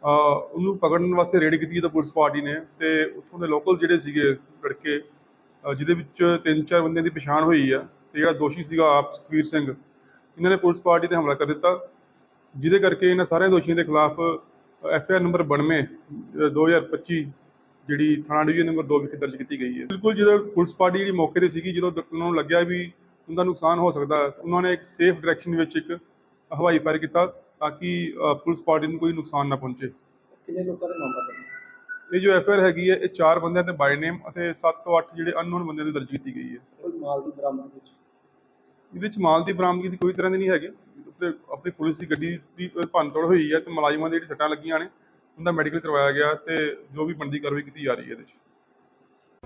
[SPEAKER 2] ਉਹਨੂੰ ਪਕੜਨ ਵਾਸਤੇ ਰੇਡ ਕੀਤੀ ਤਾਂ ਪੁਲਿਸ ਪਾਰਟੀ ਨੇ ਤੇ ਉੱਥੋਂ ਦੇ ਲੋਕਲ ਜਿਹੜੇ ਸੀਗੇ ਲੜਕੇ ਜਿਹਦੇ ਵਿੱਚ ਤਿੰਨ ਚਾਰ ਬੰਦਿਆਂ ਦੀ ਪਛਾਣ ਹੋਈ ਆ ਤੇ ਜਿਹੜਾ ਦੋਸ਼ੀ ਸੀਗਾ ਆਪ ਸੁਖਵੀਰ ਸਿੰਘ ਇਹਨਾਂ ਨੇ ਪੁਲਿਸ ਪਾਰਟੀ ਤੇ ਹਮਲਾ ਕਰ ਦਿੱਤਾ ਜਿਹਦੇ ਕਰਕੇ ਇਹਨਾਂ ਸਾਰਿਆਂ ਦੋਸ਼ੀਆਂ ਦੇ ਖਿਲਾਫ ਐਫ ਆਈ ਆਰ ਨੰਬਰ 92 ਅ, 2025 ਜਿਹੜੀ ਥਾਣਾ ਡਿਵੀਜ਼ਨ ਨੰਬਰ 2 ਵਿਖੇ ਦਰਜ ਕੀਤੀ ਗਈ ਹੈ। ਬਿਲਕੁਲ ਜਦੋਂ ਪੁਲਿਸ ਪਾਰਟੀ ਜਿਹੜੀ ਮੌਕੇ ਤੇ ਸੀਗੀ ਜਦੋਂ ਉਹਨਾਂ ਨੂੰ ਲੱਗਿਆ ਵੀ ਉਹਦਾ ਨੁਕਸਾਨ ਹੋ ਸਕਦਾ ਤਾਂ ਉਹਨਾਂ ਨੇ ਇੱਕ ਸੇਫ ਡਾਇਰੈਕਸ਼ਨ ਵਿੱਚ ਇੱਕ ਹਵਾਈ ਫਾਇਰ ਕੀਤਾ। ਤਾਂ ਕਿ ਪੁਲਿਸ ਪਾਰਟੀ ਨੂੰ ਕੋਈ ਨੁਕਸਾਨ ਨਾ ਪਹੁੰਚੇ।
[SPEAKER 3] ਕਿੰਨੇ ਲੋਕਾਂ ਦੇ ਮਾਮਲਾ ਦਰਜ
[SPEAKER 2] ਇਹ ਜੋ ਐਫ ਆਈ ਆਰ ਹੈਗੀ ਹੈ ਇਹ ਚਾਰ ਬੰਦਿਆਂ ਤੇ ਬਾਈ ਨੇਮ ਅਤੇ 7 ਤੋਂ 8 ਜਿਹੜੇ ਅਨਨੋਨ ਬੰਦਿਆਂ ਤੇ ਦਰਜ ਕੀਤੀ ਗਈ ਹੈ।
[SPEAKER 3] ਕੋਈ ਮਾਲ ਦੀ ਬਰਾਮਦਗੀ ਵਿੱਚ?
[SPEAKER 2] ਇਹਦੇ ਚ ਮਾਲ ਦੀ ਬਰਾਮਦਗੀ ਦੀ ਕੋਈ ਤਰ੍ਹਾਂ ਦੀ ਨਹੀਂ ਹੈਗੀ। ਤੇ ਆਪਣੀ ਪੁਲਿਸ ਦੀ ਗੱਡੀ ਦੀ ਭੰਨਤੋੜ ਹੋਈ ਹੈ ਤੇ ਮੁਲਾਜ਼ਮਾਂ ਦੇ ਜਿਹੜੀ ਸੱਟਾਂ ਲੱਗੀਆਂ ਨੇ ਉਹਦਾ ਮੈਡੀਕਲ ਕਰਵਾਇਆ ਗਿਆ ਤੇ ਜੋ ਵੀ ਬਣਦੀ ਕਾਰਵਾਈ ਕੀਤੀ ਜਾ ਰਹੀ ਹੈ ਇਹਦੇ ਚ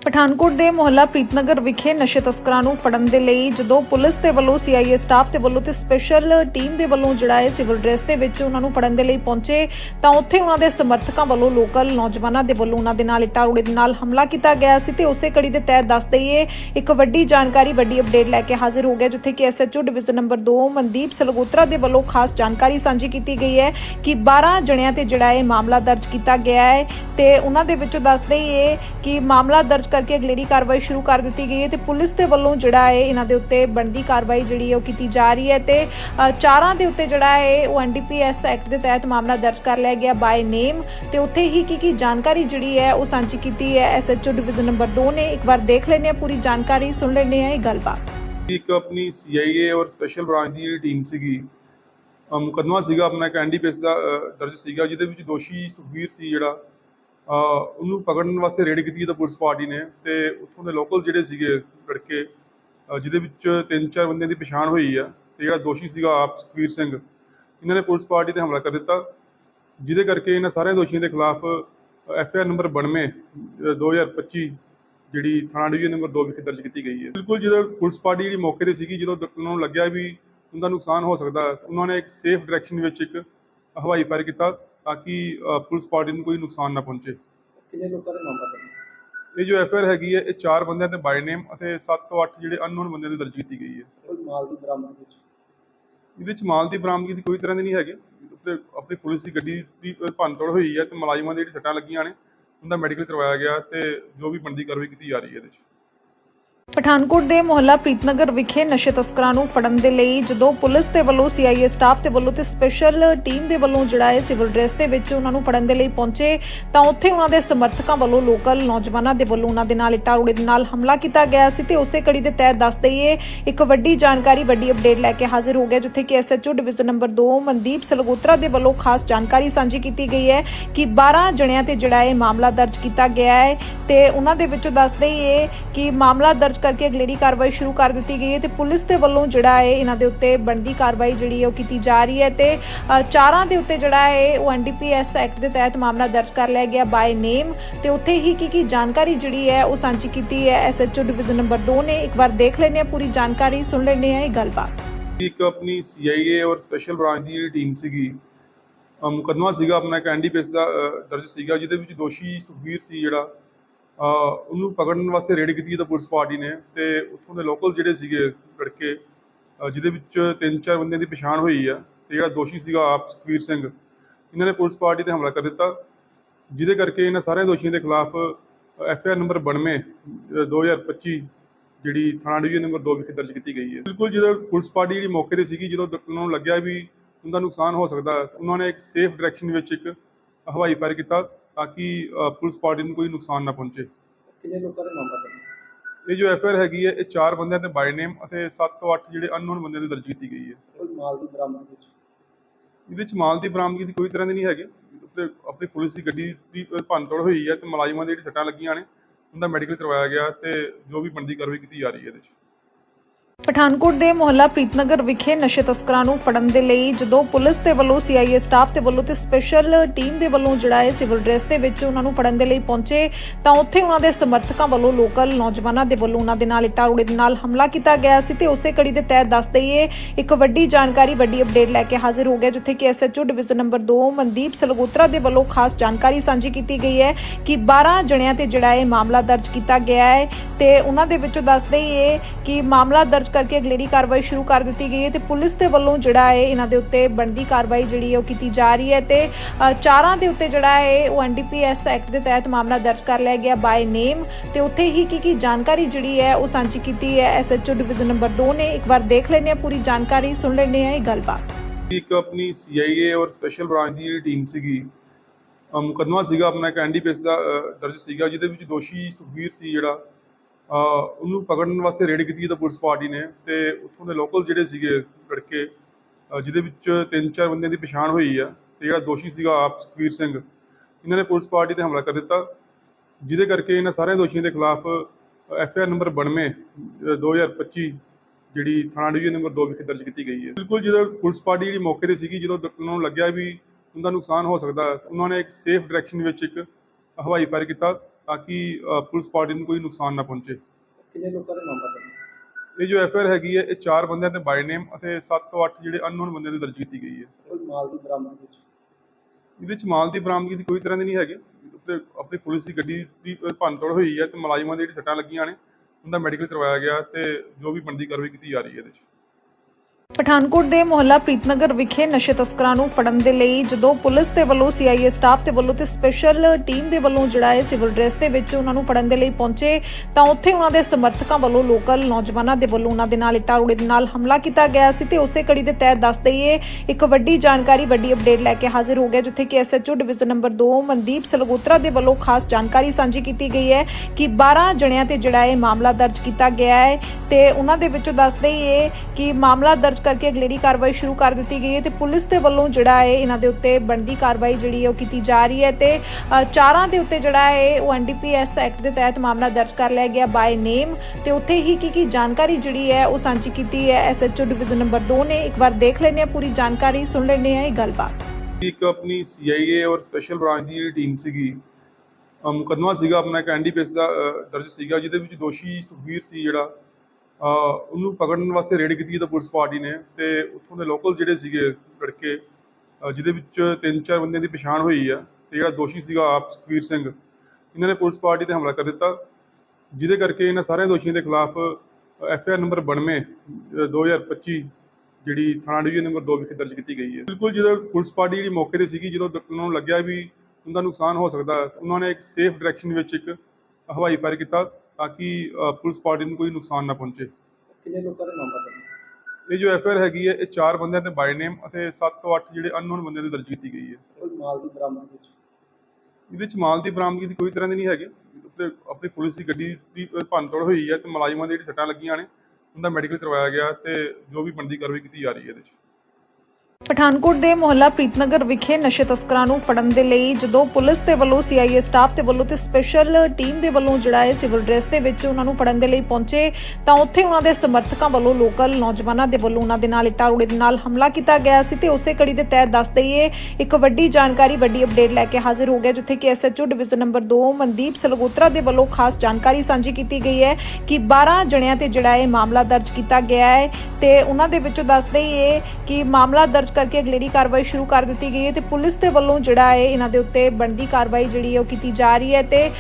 [SPEAKER 1] ਪਠਾਨਕੋਟ ਦੇ ਮੁਹੱਲਾ ਪ੍ਰੀਤਨਗਰ ਵਿਖੇ ਨਸ਼ੇ ਤਸਕਰਾਂ ਨੂੰ ਫੜਨ ਦੇ ਲਈ ਜਦੋਂ ਪੁਲਿਸ ਦੇ ਵੱਲੋਂ ਸੀਆਈਏ ਸਟਾਫ ਦੇ ਵੱਲੋਂ ਤੇ ਸਪੈਸ਼ਲ ਟੀਮ ਦੇ ਵੱਲੋਂ ਜਿਹੜਾ ਹੈ ਸਿਵਲ ਡਰੈਸ ਦੇ ਵਿੱਚ ਉਹਨਾਂ ਨੂੰ ਫੜਨ ਦੇ ਲਈ ਪਹੁੰਚੇ, ਤਾਂ ਉੱਥੇ ਉਹਨਾਂ ਦੇ ਸਮਰਥਕਾਂ ਵੱਲੋਂ ਲੋਕਲ ਨੌਜਵਾਨਾਂ ਦੇ ਵੱਲੋਂ ਉਹਨਾਂ ਦੇ ਨਾਲ ਇੱਟਾਂ ਰੋੜੇ ਦੇ ਨਾਲ ਹਮਲਾ ਕੀਤਾ ਗਿਆ ਸੀ ਤੇ ਉਸੇ ਕੜੀ ਦੇ ਤਹਿਤ ਦੱਸ ਦਈਏ, ਇੱਕ ਵੱਡੀ ਜਾਣਕਾਰੀ, ਵੱਡੀ ਅਪਡੇਟ ਲੈ ਕੇ ਹਾਜ਼ਰ ਹੋ ਗਿਆ ਜਿੱਥੇ ਕਿ SHO division number 2 Mandeep Salgotra ਦੇ ਵੱਲੋਂ ਖਾਸ ਜਾਣਕਾਰੀ ਸਾਂਝੀ ਕੀਤੀ ਗਈ ਹੈ ਕਿ 12 ਜਣਿਆਂ ਤੇ ਜਿਹੜਾ ਇਹ ਮਾਮਲਾ ਦਰਜ ਕੀਤਾ ਗਿਆ ਹੈ ਤੇ ਉਹਨਾਂ ਦੇ ਵਿੱਚੋਂ ਦੱਸ ਦਈਏ ਕਿ ਮਾਮਲਾ ਦਰਜ ਕਰਕੇ ਅਗਲੇਰੀ ਕਾਰਵਾਈ ਸ਼ੁਰੂ ਕਰ ਦਿੱਤੀ ਗਈ ਹੈ ਤੇ ਪੁਲਿਸ ਦੇ ਵੱਲੋਂ ਜਿਹੜਾ ਹੈ ਇਹਨਾਂ ਦੇ ਉੱਤੇ ਬਣਦੀ ਕਾਰਵਾਈ ਜਿਹੜੀ ਹੈ ਉਹ ਕੀਤੀ ਜਾ ਰਹੀ ਹੈ ਤੇ ਚਾਰਾਂ ਦੇ ਉੱਤੇ ਜਿਹੜਾ ਹੈ ਉਹ ਐਨਡੀਪੀਐਸ ਐਕਟ ਦੇ ਤਹਿਤ ਮਾਮਲਾ ਦਰਜ ਕਰ ਲਿਆ ਗਿਆ ਬਾਈ ਨੇਮ ਤੇ ਉੱਥੇ ਹੀ ਕੀ ਕੀ ਜਾਣਕਾਰੀ ਜਿਹੜੀ ਹੈ ਉਹ ਸਾਂਝੀ ਕੀਤੀ ਹੈ। ਐਸਐਚਓ ਡਿਵੀਜ਼ਨ ਨੰਬਰ 2 ਨੇ ਇੱਕ ਵਾਰ ਦੇਖ ਲੈਂਦੇ ਹਾਂ ਪੂਰੀ ਜਾਣਕਾਰੀ ਸੁਣ ਲੈਂਦੇ ਹਾਂ ਇਹ ਗੱਲਬਾਤ।
[SPEAKER 2] ਇੱਕ ਆਪਣੀ ਸੀਆਈਏ ਔਰ ਸਪੈਸ਼ਲ ਬ੍ਰਾਂਚ ਦੀ ਜਿਹੜੀ ਟੀਮ ਸੀਗੀ ਅ, ਸੀਗਾ ਆਪਣਾ ਇੱਕ ਐਨਡੀਪੀਐਸ ਦਾ ਦਰਜ ਸੀਗਾ ਜਿਹਦੇ ਵਿੱਚ ਦੋਸ਼ੀ ਸੁਖਵੀਰ ਸੀ ਜਿਹੜਾ। ਉਹਨੂੰ ਪਕੜਨ ਵਾਸਤੇ ਰੇਡ ਕੀਤੀ ਤਾਂ ਪੁਲਿਸ ਪਾਰਟੀ ਨੇ ਤੇ ਉੱਥੋਂ ਦੇ ਲੋਕਲ ਜਿਹੜੇ ਸੀਗੇ ਲੜਕੇ ਜਿਹਦੇ ਵਿੱਚ ਤਿੰਨ ਚਾਰ ਬੰਦਿਆਂ ਦੀ ਪਛਾਣ ਹੋਈ ਆ ਤੇ ਜਿਹੜਾ ਦੋਸ਼ੀ ਸੀਗਾ ਆਪ ਸੁਖਵੀਰ ਸਿੰਘ ਇਹਨਾਂ ਨੇ ਪੁਲਿਸ ਪਾਰਟੀ ਤੇ ਹਮਲਾ ਕਰ ਦਿੱਤਾ ਜਿਹਦੇ ਕਰਕੇ ਇਹਨਾਂ ਸਾਰੇ ਦੋਸ਼ੀਆਂ ਦੇ ਖਿਲਾਫ ਐਫ ਆਈ ਆਰ ਨੰਬਰ 92 ਅ, 2025 ਜਿਹੜੀ ਥਾਣਾ ਡਿਵੀਜ਼ਨ ਨੰਬਰ 2 ਵਿਖੇ ਦਰਜ ਕੀਤੀ ਗਈ ਹੈ। ਬਿਲਕੁਲ ਜਦੋਂ ਪੁਲਿਸ ਪਾਰਟੀ ਜਿਹੜੀ ਮੌਕੇ ਤੇ ਸੀਗੀ ਜਦੋਂ ਉਹਨਾਂ ਨੂੰ ਲੱਗਿਆ ਵੀ ਉਹਦਾ ਨੁਕਸਾਨ ਹੋ ਸਕਦਾ ਤਾਂ ਉਹਨਾਂ ਨੇ ਇੱਕ ਸੇਫ ਡਾਇਰੈਕਸ਼ਨ ਵਿੱਚ ਇੱਕ ਹਵਾਈ ਫਾਇਰ ਕੀਤਾ। ਤਾਂ ਕਿ ਪੁਲਿਸ ਪਾਰਟੀ ਨੂੰ ਕੋਈ ਨੁਕਸਾਨ ਨਾ ਪਹੁੰਚੇ
[SPEAKER 3] ਕਿੰਨੇ ਲੋਕਾਂ ਦੇ ਮਾਮਲਾ ਦਰਜ
[SPEAKER 2] ਇਹ ਜੋ ਐਫ ਆਈ ਆਰ ਹੈਗੀ ਹੈ ਇਹ ਚਾਰ ਬੰਦਿਆਂ ਤੇ ਬਾਈ ਨੇਮ ਅਤੇ 7 ਤੋਂ 8 ਜਿਹੜੇ ਅਨਨੋਨ ਬੰਦਿਆਂ ਤੇ ਦਰਜ ਕੀਤੀ ਗਈ ਹੈ
[SPEAKER 3] ਕੋਈ ਮਾਲ ਦੀ ਬਰਾਮਦਗੀ ਵਿੱਚ
[SPEAKER 2] ਇਹਦੇ ਚ ਮਾਲ ਦੀ ਬਰਾਮਦਗੀ ਦੀ ਕੋਈ ਤਰ੍ਹਾਂ ਦੀ ਨਹੀਂ ਹੈਗੀ ਤੇ ਆਪਣੀ ਪੁਲਿਸ ਦੀ ਗੱਡੀ ਦੀ ਭੰਨਤੋੜ ਹੋਈ ਹੈ ਤੇ ਮੁਲਾਜ਼ਮਾਂ ਦੇ ਜਿਹੜੀ ਸੱਟਾਂ ਲੱਗੀਆਂ ਨੇ ਉਹਦਾ ਮੈਡੀਕਲ ਕਰਵਾਇਆ ਗਿਆ ਤੇ ਜੋ ਵੀ ਬਣਦੀ ਕਾਰਵਾਈ ਕੀਤੀ ਜਾ ਰਹੀ ਹੈ ਇਹਦੇ ਚ
[SPEAKER 1] ਪਠਾਨਕੋਟ ਦੇ ਮੁਹੱਲਾ ਪ੍ਰੀਤਨਗਰ ਵਿਖੇ ਨਸ਼ੇ ਤਸਕਰਾਂ ਨੂੰ ਫੜਨ ਦੇ ਲਈ ਜਦੋਂ ਪੁਲਿਸ ਦੇ ਵੱਲੋਂ ਸੀਆਈਏ ਸਟਾਫ ਦੇ ਵੱਲੋਂ ਤੇ ਸਪੈਸ਼ਲ ਟੀਮ ਦੇ ਵੱਲੋਂ ਜਿਹੜਾ ਹੈ ਸਿਵਲ ਡਰੈਸ ਦੇ ਵਿੱਚ ਉਹਨਾਂ ਨੂੰ ਫੜਨ ਦੇ ਲਈ ਪਹੁੰਚੇ, ਤਾਂ ਉੱਥੇ ਉਹਨਾਂ ਦੇ ਸਮਰਥਕਾਂ ਵੱਲੋਂ ਲੋਕਲ ਨੌਜਵਾਨਾਂ ਦੇ ਵੱਲੋਂ ਉਹਨਾਂ ਦੇ ਨਾਲ ਇੱਟਾਂ ਰੋੜੇ ਦੇ ਨਾਲ ਹਮਲਾ ਕੀਤਾ ਗਿਆ ਸੀ ਤੇ ਉਸੇ ਕੜੀ ਦੇ ਤਹਿਤ ਦੱਸ ਦਈਏ, ਇੱਕ ਵੱਡੀ ਜਾਣਕਾਰੀ, ਵੱਡੀ ਅਪਡੇਟ ਲੈ ਕੇ ਹਾਜ਼ਰ ਹੋ ਗਿਆ ਜਿੱਥੇ ਕਿ SHO division number 2 Mandeep Salgotra ਦੇ ਵੱਲੋਂ ਖਾਸ ਜਾਣਕਾਰੀ ਸਾਂਝੀ ਕੀਤੀ ਗਈ ਹੈ ਕਿ 12 ਜਣਿਆਂ ਤੇ ਜਿਹੜਾ ਇਹ ਮਾਮਲਾ ਦਰਜ ਕੀਤਾ ਗਿਆ ਹੈ ਤੇ ਉਹਨਾਂ ਦੇ ਵਿੱਚੋਂ ਦੱਸ ਦਈਏ ਕਿ ਮਾਮਲਾ ਦਰਜ ਦਰਜ ਕਰਕੇ ਅਗਲੇਰੀ ਕਾਰਵਾਈ ਸ਼ੁਰੂ ਕਰ ਦਿੱਤੀ ਗਈ ਹੈ ਤੇ ਪੁਲਿਸ ਦੇ ਵੱਲੋਂ ਜਿਹੜਾ ਹੈ ਇਹਨਾਂ ਦੇ ਉੱਤੇ ਬਣਦੀ ਕਾਰਵਾਈ ਜਿਹੜੀ ਹੈ ਉਹ ਕੀਤੀ ਜਾ ਰਹੀ ਹੈ ਤੇ ਅ, ਚਾਰਾਂ ਦੇ ਉੱਤੇ ਜਿਹੜਾ ਹੈ ਉਹ ਐਨਡੀਪੀਐਸ ਐਕਟ ਦੇ ਤਹਿਤ ਮਾਮਲਾ ਦਰਜ ਕਰ ਲਿਆ ਗਿਆ ਬਾਈ ਨੇਮ ਤੇ ਉੱਥੇ ਹੀ ਕੀ ਕੀ ਜਾਣਕਾਰੀ ਜਿਹੜੀ ਹੈ ਉਹ ਸਾਂਝੀ ਕੀਤੀ ਹੈ। ਐਸਐਚਓ ਡਿਵੀਜ਼ਨ ਨੰਬਰ 2 ਨੇ ਇੱਕ ਵਾਰ ਦੇਖ ਲੈਂਦੇ ਹਾਂ ਪੂਰੀ ਜਾਣਕਾਰੀ ਸੁਣ ਲੈਂਦੇ ਹਾਂ ਇਹ ਗੱਲਬਾਤ।
[SPEAKER 2] ਇੱਕ ਆਪਣੀ ਸੀਆਈਏ ਔਰ ਸਪੈਸ਼ਲ ਬ੍ਰਾਂਚ ਦੀ ਜਿਹੜੀ ਟੀਮ ਸੀਗੀ ਅਹ ਮੁਕੱਦਮਾ ਸੀਗਾ ਆਪਣਾ ਇੱਕ ਐਨਡੀਪੀਐਸ ਦਾ ਅਹ, ਦਰਜ ਸੀਗਾ ਜਿਹਦੇ ਵਿੱਚ ਦੋਸ਼ੀ ਸੁਖਵੀਰ ਸੀ ਜਿਹੜਾ। ਅਹ, ਉਹਨੂੰ ਪਕੜਨ ਵਾਸਤੇ ਰੇਡ ਕੀਤੀ ਤਾਂ ਪੁਲਿਸ ਪਾਰਟੀ ਨੇ ਤੇ ਉੱਥੋਂ ਦੇ ਲੋਕਲ ਜਿਹੜੇ ਸੀਗੇ ਲੜਕੇ ਜਿਹਦੇ ਵਿੱਚ ਤਿੰਨ ਚਾਰ ਬੰਦਿਆਂ ਦੀ ਪਛਾਣ ਹੋਈ ਆ ਤੇ ਜਿਹੜਾ ਦੋਸ਼ੀ ਸੀਗਾ ਆਪ ਸੁਖਵੀਰ ਸਿੰਘ, ਇਹਨਾਂ ਨੇ ਪੁਲਿਸ ਪਾਰਟੀ ਤੇ ਹਮਲਾ ਕਰ ਦਿੱਤਾ, ਜਿਹਦੇ ਕਰਕੇ ਇਹਨਾਂ ਸਾਰੇ ਦੋਸ਼ੀਆਂ ਦੇ ਖਿਲਾਫ ਐਫ ਆਈ ਆਰ ਨੰਬਰ 92 ਅਹ 2025 ਜਿਹੜੀ ਥਾਣਾ ਡਿਵੀਜ਼ਨ ਨੰਬਰ 2 ਵਿਖੇ ਦਰਜ ਕੀਤੀ ਗਈ ਹੈ। ਬਿਲਕੁਲ ਜਦੋਂ ਪੁਲਿਸ ਪਾਰਟੀ ਜਿਹੜੀ ਮੌਕੇ ਤੇ ਸੀਗੀ, ਜਦੋਂ ਉਹਨਾਂ ਨੂੰ ਲੱਗਿਆ ਵੀ ਉਹਦਾ ਨੁਕਸਾਨ ਹੋ ਸਕਦਾ, ਤਾਂ ਉਹਨਾਂ ਨੇ ਇੱਕ ਸੇਫ ਡਾਇਰੈਕਸ਼ਨ ਵਿੱਚ ਇੱਕ ਹਵਾਈ ਫਾਇਰ ਕੀਤਾ। ਤਾਂ ਕਿ ਪੁਲਿਸ ਪਾਰਟੀ ਨੂੰ ਕੋਈ ਨੁਕਸਾਨ ਨਾ ਪਹੁੰਚੇ
[SPEAKER 3] ਕਿੰਨੇ ਲੋਕਾਂ ਦੇ ਮਾਮਲਾ
[SPEAKER 2] ਇਹ ਜੋ ਐਫ ਆਰ ਹੈਗੀ ਹੈ ਇਹ ਚਾਰ ਬੰਦਿਆਂ ਤੇ ਬਾਈ ਨੇਮ ਅਤੇ 7 ਤੋਂ 8 ਜਿਹੜੇ ਅਨਨੋਨ ਬੰਦਿਆਂ ਦੇ ਦਰਜ ਕੀਤੀ ਗਈ ਹੈ
[SPEAKER 3] ਕੋਈ ਮਾਲ ਦੀ ਬਰਾਮਦਗੀ ਵਿੱਚ
[SPEAKER 2] ਇਹਦੇ ਵਿੱਚ ਮਾਲ ਦੀ ਬਰਾਮਦਗੀ ਦੀ ਕੋਈ ਤਰ੍ਹਾਂ ਦੀ ਨਹੀਂ ਹੈਗੀ ਤੇ ਆਪਣੀ ਪੁਲਿਸ ਦੀ ਗੱਡੀ ਦੀ ਭੰਨਤੋੜ ਹੋਈ ਹੈ ਤੇ ਮੁਲਾਜ਼ਮਾਂ ਦੀ ਜਿਹੜੀ ਸੱਟਾਂ ਲੱਗੀਆਂ ਨੇ ਉਹਦਾ ਮੈਡੀਕਲ ਕਰਵਾਇਆ ਗਿਆ ਤੇ ਜੋ ਵੀ ਬਣਦੀ ਕਾਰਵਾਈ ਕੀਤੀ ਜਾ ਰਹੀ ਹੈ ਇਹਦੇ ਵਿੱਚ
[SPEAKER 1] ਪਠਾਨਕੋਟ ਦੇ ਮੁਹੱਲਾ ਪ੍ਰੀਤਨਗਰ ਵਿਖੇ ਨਸ਼ੇ ਤਸਕਰਾਂ ਨੂੰ ਫੜਨ ਦੇ ਲਈ ਜਦੋਂ ਪੁਲਿਸ ਦੇ ਵੱਲੋਂ ਸੀਆਈਏ ਸਟਾਫ ਦੇ ਵੱਲੋਂ ਤੇ ਸਪੈਸ਼ਲ ਟੀਮ ਦੇ ਵੱਲੋਂ ਜਿਹੜਾ ਹੈ ਸਿਵਲ ਡਰੈਸ ਦੇ ਵਿੱਚ ਉਹਨਾਂ ਨੂੰ ਫੜਨ ਦੇ ਲਈ ਪਹੁੰਚੇ, ਤਾਂ ਉੱਥੇ ਉਹਨਾਂ ਦੇ ਸਮਰਥਕਾਂ ਵੱਲੋਂ ਲੋਕਲ ਨੌਜਵਾਨਾਂ ਦੇ ਵੱਲੋਂ ਉਹਨਾਂ ਦੇ ਨਾਲ ਇੱਟਾਂ ਰੋੜੇ ਦੇ ਨਾਲ ਹਮਲਾ ਕੀਤਾ ਗਿਆ ਸੀ ਤੇ ਉਸੇ ਕੜੀ ਦੇ ਤਹਿਤ ਦੱਸ ਦਈਏ, ਇੱਕ ਵੱਡੀ ਜਾਣਕਾਰੀ, ਵੱਡੀ ਅਪਡੇਟ ਲੈ ਕੇ ਹਾਜ਼ਰ ਹੋ ਗਿਆ ਜਿੱਥੇ ਕਿ SHO division number 2 Mandeep Salgotra ਦੇ ਵੱਲੋਂ ਖਾਸ ਜਾਣਕਾਰੀ ਸਾਂਝੀ ਕੀਤੀ ਗਈ ਹੈ ਕਿ 12 ਜਣਿਆਂ ਤੇ ਜਿਹੜਾ ਇਹ ਮਾਮਲਾ ਦਰਜ ਕੀਤਾ ਗਿਆ ਹੈ ਤੇ ਉਹਨਾਂ ਦੇ ਵਿੱਚੋਂ ਦੱਸ ਦਈਏ ਕਿ ਮਾਮਲਾ ਦਰਜ ਕਰਕੇ ਅਗਲੇਰੀ ਕਾਰਵਾਈ ਸ਼ੁਰੂ ਕਰ ਦਿੱਤੀ ਗਈ ਹੈ ਤੇ ਪੁਲਿਸ ਦੇ ਵੱਲੋਂ ਜਿਹੜਾ ਹੈ ਇਹਨਾਂ ਦੇ ਉੱਤੇ ਬਣਦੀ ਕਾਰਵਾਈ ਜਿਹੜੀ ਹੈ ਉਹ ਕੀਤੀ ਜਾ ਰਹੀ ਹੈ ਤੇ ਚਾਰਾਂ ਦੇ ਉੱਤੇ ਜਿਹੜਾ ਹੈ ਉਹ ਐਨਡੀਪੀਐਸ ਐਕਟ ਦੇ ਤਹਿਤ ਮਾਮਲਾ ਦਰਜ ਕਰ ਲਿਆ ਗਿਆ ਬਾਈ ਨੇਮ ਤੇ ਉੱਥੇ ਹੀ ਕੀ ਕੀ ਜਾਣਕਾਰੀ ਜਿਹੜੀ ਹੈ ਉਹ ਸਾਂਝੀ ਕੀਤੀ ਹੈ। ਐਸਐਚਓ ਡਿਵੀਜ਼ਨ ਨੰਬਰ 2 ਨੇ, ਇੱਕ ਵਾਰ ਦੇਖ ਲੈਂਦੇ ਹਾਂ, ਪੂਰੀ ਜਾਣਕਾਰੀ ਸੁਣ ਲੈਂਦੇ ਹਾਂ, ਇਹ ਗੱਲਬਾਤ।
[SPEAKER 2] ਇੱਕ ਆਪਣੀ ਸੀਆਈਏ ਔਰ ਸਪੈਸ਼ਲ ਬ੍ਰਾਂਚ ਦੀ ਜਿਹੜੀ ਟੀਮ ਸੀਗੀ ਅਹ ਸੀਗਾ ਆਪਣਾ ਇੱਕ ਐਨਡੀਪੀਐਸ ਦਾ ਦਰਜ ਸੀਗਾ, ਜਿਹਦੇ ਵਿੱਚ ਦੋਸ਼ੀ ਸੁਖਵੀਰ ਸੀ ਜਿਹੜਾ। ਉਹਨੂੰ ਪਕੜਨ ਵਾਸਤੇ ਰੇਡ ਕੀਤੀ ਤਾਂ ਪੁਲਿਸ ਪਾਰਟੀ ਨੇ ਤੇ ਉੱਥੋਂ ਦੇ ਲੋਕਲ ਜਿਹੜੇ ਸੀਗੇ ਲੜਕੇ ਜਿਹਦੇ ਵਿੱਚ ਤਿੰਨ ਚਾਰ ਬੰਦਿਆਂ ਦੀ ਪਛਾਣ ਹੋਈ ਆ ਤੇ ਜਿਹੜਾ ਦੋਸ਼ੀ ਸੀਗਾ ਆਪ ਸੁਖਵੀਰ ਸਿੰਘ, ਇਹਨਾਂ ਨੇ ਪੁਲਿਸ ਪਾਰਟੀ ਤੇ ਹਮਲਾ ਕਰ ਦਿੱਤਾ, ਜਿਹਦੇ ਕਰਕੇ ਇਹਨਾਂ ਸਾਰੇ ਦੋਸ਼ੀਆਂ ਦੇ ਖਿਲਾਫ ਐਫ ਆਈ ਆਰ ਨੰਬਰ 92 ਅਹ 2025 ਜਿਹੜੀ ਥਾਣਾ ਡਿਵੀਜ਼ਨ ਨੰਬਰ 2 ਵਿਖੇ ਦਰਜ ਕੀਤੀ ਗਈ ਹੈ। ਬਿਲਕੁਲ ਜਦੋਂ ਪੁਲਿਸ ਪਾਰਟੀ ਜਿਹੜੀ ਮੌਕੇ ਤੇ ਸੀਗੀ, ਜਦੋਂ ਉਹਨਾਂ ਨੂੰ ਲੱਗਿਆ ਵੀ ਉਹਦਾ ਨੁਕਸਾਨ ਹੋ ਸਕਦਾ, ਤਾਂ ਉਹਨਾਂ ਨੇ ਇੱਕ ਸੇਫ ਡਾਇਰੈਕਸ਼ਨ ਵਿੱਚ ਇੱਕ ਹਵਾਈ ਫਾਇਰ ਕੀਤਾ। ਤਾਂ ਕਿ ਪੁਲਿਸ ਪਾਰਟੀ ਨੂੰ ਕੋਈ ਨੁਕਸਾਨ ਨਾ ਪਹੁੰਚੇ।
[SPEAKER 3] ਕਿੰਨੇ ਲੋਕਾਂ ਦੇ ਮਾਮਲਾ
[SPEAKER 2] ਇਹ ਜੋ ਐਫ ਆਰ ਹੈਗੀ ਹੈ ਇਹ ਚਾਰ ਬੰਦਿਆਂ ਤੇ ਬਾਈ ਨੇਮ ਅਤੇ 7 ਤੋਂ 8 ਜਿਹੜੇ ਅਨਨੋਨ ਬੰਦਿਆਂ ਦੇ ਦਰਜ ਕੀਤੀ ਗਈ ਹੈ।
[SPEAKER 3] ਕੋਈ ਮਾਲ ਦੀ ਬਰਾਮਦਗੀ ਵਿੱਚ?
[SPEAKER 2] ਇਹਦੇ ਵਿੱਚ ਮਾਲ ਦੀ ਬਰਾਮਦਗੀ ਦੀ ਕੋਈ ਤਰ੍ਹਾਂ ਦੀ ਨਹੀਂ ਹੈਗੀ। ਤੇ ਆਪਣੀ ਪੁਲਿਸ ਦੀ ਗੱਡੀ ਦੀ ਭੰਨਤੋੜ ਹੋਈ ਹੈ ਤੇ ਮੁਲਾਜ਼ਮਾਂ ਦੀ ਜਿਹੜੀ ਸੱਟਾਂ ਲੱਗੀਆਂ ਨੇ ਉਹਦਾ ਮੈਡੀਕਲ ਕਰਵਾਇਆ ਗਿਆ ਤੇ ਜੋ ਵੀ ਬਣਦੀ ਕਾਰਵਾਈ ਕੀਤੀ ਜਾ ਰਹੀ ਹੈ ਇਹਦੇ ਵਿੱਚ।
[SPEAKER 1] ਪਠਾਨਕੋਟ ਦੇ ਮੁਹੱਲਾ ਪ੍ਰੀਤਨਗਰ ਵਿਖੇ ਨਸ਼ੇ ਤਸਕਰਾਂ ਨੂੰ ਫੜਨ ਦੇ ਲਈ ਜਦੋਂ ਪੁਲਿਸ ਦੇ ਵੱਲੋਂ ਸੀਆਈਏ ਸਟਾਫ ਦੇ ਵੱਲੋਂ ਤੇ ਸਪੈਸ਼ਲ ਟੀਮ ਦੇ ਵੱਲੋਂ ਜਿਹੜਾ ਹੈ ਸਿਵਲ ਡਰੈਸ ਦੇ ਵਿੱਚ ਉਹਨਾਂ ਨੂੰ ਫੜਨ ਦੇ ਲਈ ਪਹੁੰਚੇ, ਤਾਂ ਉੱਥੇ ਉਹਨਾਂ ਦੇ ਸਮਰਥਕਾਂ ਵੱਲੋਂ ਲੋਕਲ ਨੌਜਵਾਨਾਂ ਦੇ ਵੱਲੋਂ ਉਹਨਾਂ ਦੇ ਨਾਲ ਇੱਟਾਂ ਰੋੜੇ ਦੇ ਨਾਲ ਹਮਲਾ ਕੀਤਾ ਗਿਆ ਸੀ ਤੇ ਉਸੇ ਕੜੀ ਦੇ ਤਹਿਤ ਦੱਸ ਦਈਏ, ਇੱਕ ਵੱਡੀ ਜਾਣਕਾਰੀ, ਵੱਡੀ ਅਪਡੇਟ ਲੈ ਕੇ ਹਾਜ਼ਰ ਹੋ ਗਿਆ ਜਿੱਥੇ ਕਿ SHO division number 2 Mandeep Salgotra ਦੇ ਵੱਲੋਂ ਖਾਸ ਜਾਣਕਾਰੀ ਸਾਂਝੀ ਕੀਤੀ ਗਈ ਹੈ ਕਿ 12 ਜਣਿਆਂ ਤੇ ਜਿਹੜਾ ਇਹ ਮਾਮਲਾ ਦਰਜ ਕੀਤਾ ਗਿਆ ਹੈ ਤੇ ਉਹਨਾਂ ਦੇ ਵਿੱਚੋਂ ਦੱਸ ਦਈਏ ਕਿ ਮਾਮਲਾ ਦਰਜ ਕਰਕੇ ਅਗਲੇਰੀ ਕਾਰਵਾਈ ਸ਼ੁਰੂ ਕਰ ਦਿੱਤੀ ਗਈ ਹੈ ਤੇ ਪੁਲਿਸ ਦੇ ਵੱਲੋਂ ਜਿਹੜਾ ਹੈ ਇਹਨਾਂ ਦੇ ਉੱਤੇ ਬਣਦੀ ਕਾਰਵਾਈ ਜਿਹੜੀ ਹੈ ਉਹ ਕੀਤੀ ਜਾ ਰਹੀ ਹੈ ਤੇ ਚਾਰਾਂ ਦੇ ਉੱਤੇ ਜਿਹੜਾ ਹੈ ਉਹ ਐਨਡੀਪੀਐਸ ਐਕਟ ਦੇ ਤਹਿਤ ਮਾਮਲਾ ਦਰਜ ਕਰ ਲਿਆ ਗਿਆ ਬਾਈ ਨੇਮ ਤੇ ਉੱਥੇ ਹੀ ਕੀ ਕੀ ਜਾਣਕਾਰੀ ਜਿਹੜੀ ਹੈ ਉਹ ਸਾਂਝੀ ਕੀਤੀ ਹੈ। ਐਸਐਚਓ ਡਿਵੀਜ਼ਨ ਨੰਬਰ 2 ਨੇ, ਇੱਕ ਵਾਰ ਦੇਖ ਲੈਂਦੇ ਹਾਂ, ਪੂਰੀ ਜਾਣਕਾਰੀ ਸੁਣ ਲੈਂਦੇ ਹਾਂ, ਇਹ ਗੱਲਬਾਤ।
[SPEAKER 2] ਇੱਕ ਆਪਣੀ ਸੀਆਈਏ ਔਰ ਸਪੈਸ਼ਲ ਬ੍ਰਾਂਚ ਦੀ ਜਿਹੜੀ ਟੀਮ ਸੀਗੀ ਅਹ ਸੀਗਾ ਆਪਣਾ ਇੱਕ ਐਨਡੀਪੀਐਸ ਦਾ ਦਰਜ ਸੀਗਾ, ਜਿਹਦੇ ਵਿੱਚ ਦੋਸ਼ੀ ਸੁਖਵੀਰ ਸੀ ਜਿਹੜਾ। ਉਹਨੂੰ ਪਕੜਨ ਵਾਸਤੇ ਰੇਡ ਕੀਤੀ ਤਾਂ ਪੁਲਿਸ ਪਾਰਟੀ ਨੇ ਤੇ ਉੱਥੋਂ ਦੇ ਲੋਕਲ ਜਿਹੜੇ ਸੀਗੇ ਲੜਕੇ ਜਿਹਦੇ ਵਿੱਚ ਤਿੰਨ ਚਾਰ ਬੰਦਿਆਂ ਦੀ ਪਛਾਣ ਹੋਈ ਆ ਤੇ ਜਿਹੜਾ ਦੋਸ਼ੀ ਸੀਗਾ ਆਪ ਸੁਖਵੀਰ ਸਿੰਘ ਇਹਨਾਂ ਨੇ ਪੁਲਿਸ ਪਾਰਟੀ ਤੇ ਹਮਲਾ ਕਰ ਦਿੱਤਾ ਜਿਹਦੇ ਕਰਕੇ ਇਹਨਾਂ ਸਾਰੇ ਦੋਸ਼ੀਆਂ ਦੇ ਖਿਲਾਫ ਐਫ ਆਈ ਆਰ ਨੰਬਰ 92 ਅਹ, 2025 ਜਿਹੜੀ ਥਾਣਾ ਡਿਵੀਜ਼ਨ ਨੰਬਰ 2 ਵਿਖੇ ਦਰਜ ਕੀਤੀ ਗਈ ਹੈ। ਬਿਲਕੁਲ ਜਦੋਂ ਪੁਲਿਸ ਪਾਰਟੀ ਜਿਹੜੀ ਮੌਕੇ ਤੇ ਸੀਗੀ ਜਦੋਂ ਉਹਨਾਂ ਨੂੰ ਲੱਗਿਆ ਵੀ ਉਹਦਾ ਨੁਕਸਾਨ ਹੋ ਸਕਦਾ ਤਾਂ ਉਹਨਾਂ ਨੇ ਇੱਕ ਸੇਫ ਡਾਇਰੈਕਸ਼ਨ ਵਿੱਚ ਇੱਕ ਹਵਾਈ ਫਾਇਰ ਕੀਤਾ। ਤਾਂ ਕਿ ਪੁਲਿਸ ਪਾਰਟੀ ਨੂੰ ਕੋਈ ਨੁਕਸਾਨ ਨਾ ਪਹੁੰਚੇ।
[SPEAKER 3] ਕਿੰਨੇ ਲੋਕਾਂ ਦੇ ਮਾਮਲਾ
[SPEAKER 2] ਇਹ ਜੋ ਐਫ ਆਰ ਹੈਗੀ ਹੈ ਇਹ ਚਾਰ ਬੰਦਿਆਂ ਤੇ ਬਾਈ ਨੇਮ ਅਤੇ 7 ਤੋਂ 8 ਜਿਹੜੇ ਅਨਨੋਨ ਬੰਦਿਆਂ ਦੇ ਦਰਜ ਕੀਤੀ ਗਈ ਹੈ।
[SPEAKER 3] ਕੋਈ ਮਾਲ ਦੀ ਬਰਾਮਦਗੀ
[SPEAKER 2] ਇਹਦੇ ਮਾਲ ਦੀ ਬਰਾਮਦਗੀ ਦੀ ਕੋਈ ਤਰ੍ਹਾਂ ਦੀ ਨਹੀਂ ਹੈਗੀ। ਤੇ ਆਪਣੀ ਪੁਲਿਸ ਦੀ ਗੱਡੀ ਦੀ ਭੰਨਤੋੜ ਹੋਈ ਹੈ ਤੇ ਮੁਲਾਜ਼ਮਾਂ ਦੀ ਜਿਹੜੀ ਸੱਟਾਂ ਲੱਗੀਆਂ ਨੇ ਉਹਦਾ ਮੈਡੀਕਲ ਕਰਵਾਇਆ ਗਿਆ ਤੇ ਜੋ ਵੀ ਬਣਦੀ ਕਾਰਵਾਈ ਕੀਤੀ ਜਾ ਰਹੀ ਹੈ ਇਹਦੇ ਵਿੱਚ
[SPEAKER 1] ਪਠਾਨਕੋਟ ਦੇ ਮੁਹੱਲਾ ਪ੍ਰੀਤਨਗਰ ਵਿਖੇ ਨਸ਼ੇ ਤਸਕਰਾਂ ਨੂੰ ਫੜਨ ਦੇ ਲਈ ਜਦੋਂ ਪੁਲਿਸ ਦੇ ਵੱਲੋਂ ਸੀਆਈਏ ਸਟਾਫ ਦੇ ਵੱਲੋਂ ਤੇ ਸਪੈਸ਼ਲ ਟੀਮ ਦੇ ਵੱਲੋਂ ਜਿਹੜਾ ਹੈ ਸਿਵਲ ਡਰੈਸ ਦੇ ਵਿੱਚ ਉਹਨਾਂ ਨੂੰ ਫੜਨ ਦੇ ਲਈ ਪਹੁੰਚੇ, ਤਾਂ ਉੱਥੇ ਉਹਨਾਂ ਦੇ ਸਮਰਥਕਾਂ ਵੱਲੋਂ ਲੋਕਲ ਨੌਜਵਾਨਾਂ ਦੇ ਵੱਲੋਂ ਉਹਨਾਂ ਦੇ ਨਾਲ ਇੱਟਾਂ ਰੋੜੇ ਦੇ ਨਾਲ ਹਮਲਾ ਕੀਤਾ ਗਿਆ ਸੀ ਤੇ ਉਸੇ ਕੜੀ ਦੇ ਤਹਿਤ ਦੱਸ ਦਈਏ, ਇੱਕ ਵੱਡੀ ਜਾਣਕਾਰੀ, ਵੱਡੀ ਅਪਡੇਟ ਲੈ ਕੇ ਹਾਜ਼ਰ ਹੋ ਗਿਆ, ਜਿੱਥੇ ਕਿ SHO division number 2 Mandeep Salgotra ਦੇ ਵੱਲੋਂ ਖਾਸ ਜਾਣਕਾਰੀ ਸਾਂਝੀ ਕੀਤੀ ਗਈ ਹੈ ਕਿ 12 ਜਣਿਆਂ ਤੇ ਜਿਹੜਾ ਇਹ ਮਾਮਲਾ ਦਰਜ ਕੀਤਾ ਗਿਆ ਹੈ ਤੇ ਉਹਨਾਂ ਦੇ ਵਿੱਚੋਂ ਦੱਸ ਦਈਏ ਕਿ ਮਾਮਲਾ ਦਰਜ ਕਰਕੇ ਅਗਲੇਰੀ ਕਾਰਵਾਈ ਸ਼ੁਰੂ ਕਰ ਦਿੱਤੀ ਗਈ ਹੈ ਤੇ ਪੁਲਿਸ ਦੇ ਵੱਲੋਂ ਜਿਹੜਾ ਹੈ ਇਹਨਾਂ ਦੇ ਉੱਤੇ ਬਣਦੀ ਕਾਰਵਾਈ ਜਿਹੜੀ ਹੈ ਉਹ ਕੀਤੀ ਜਾ ਰਹੀ ਹੈ ਤੇ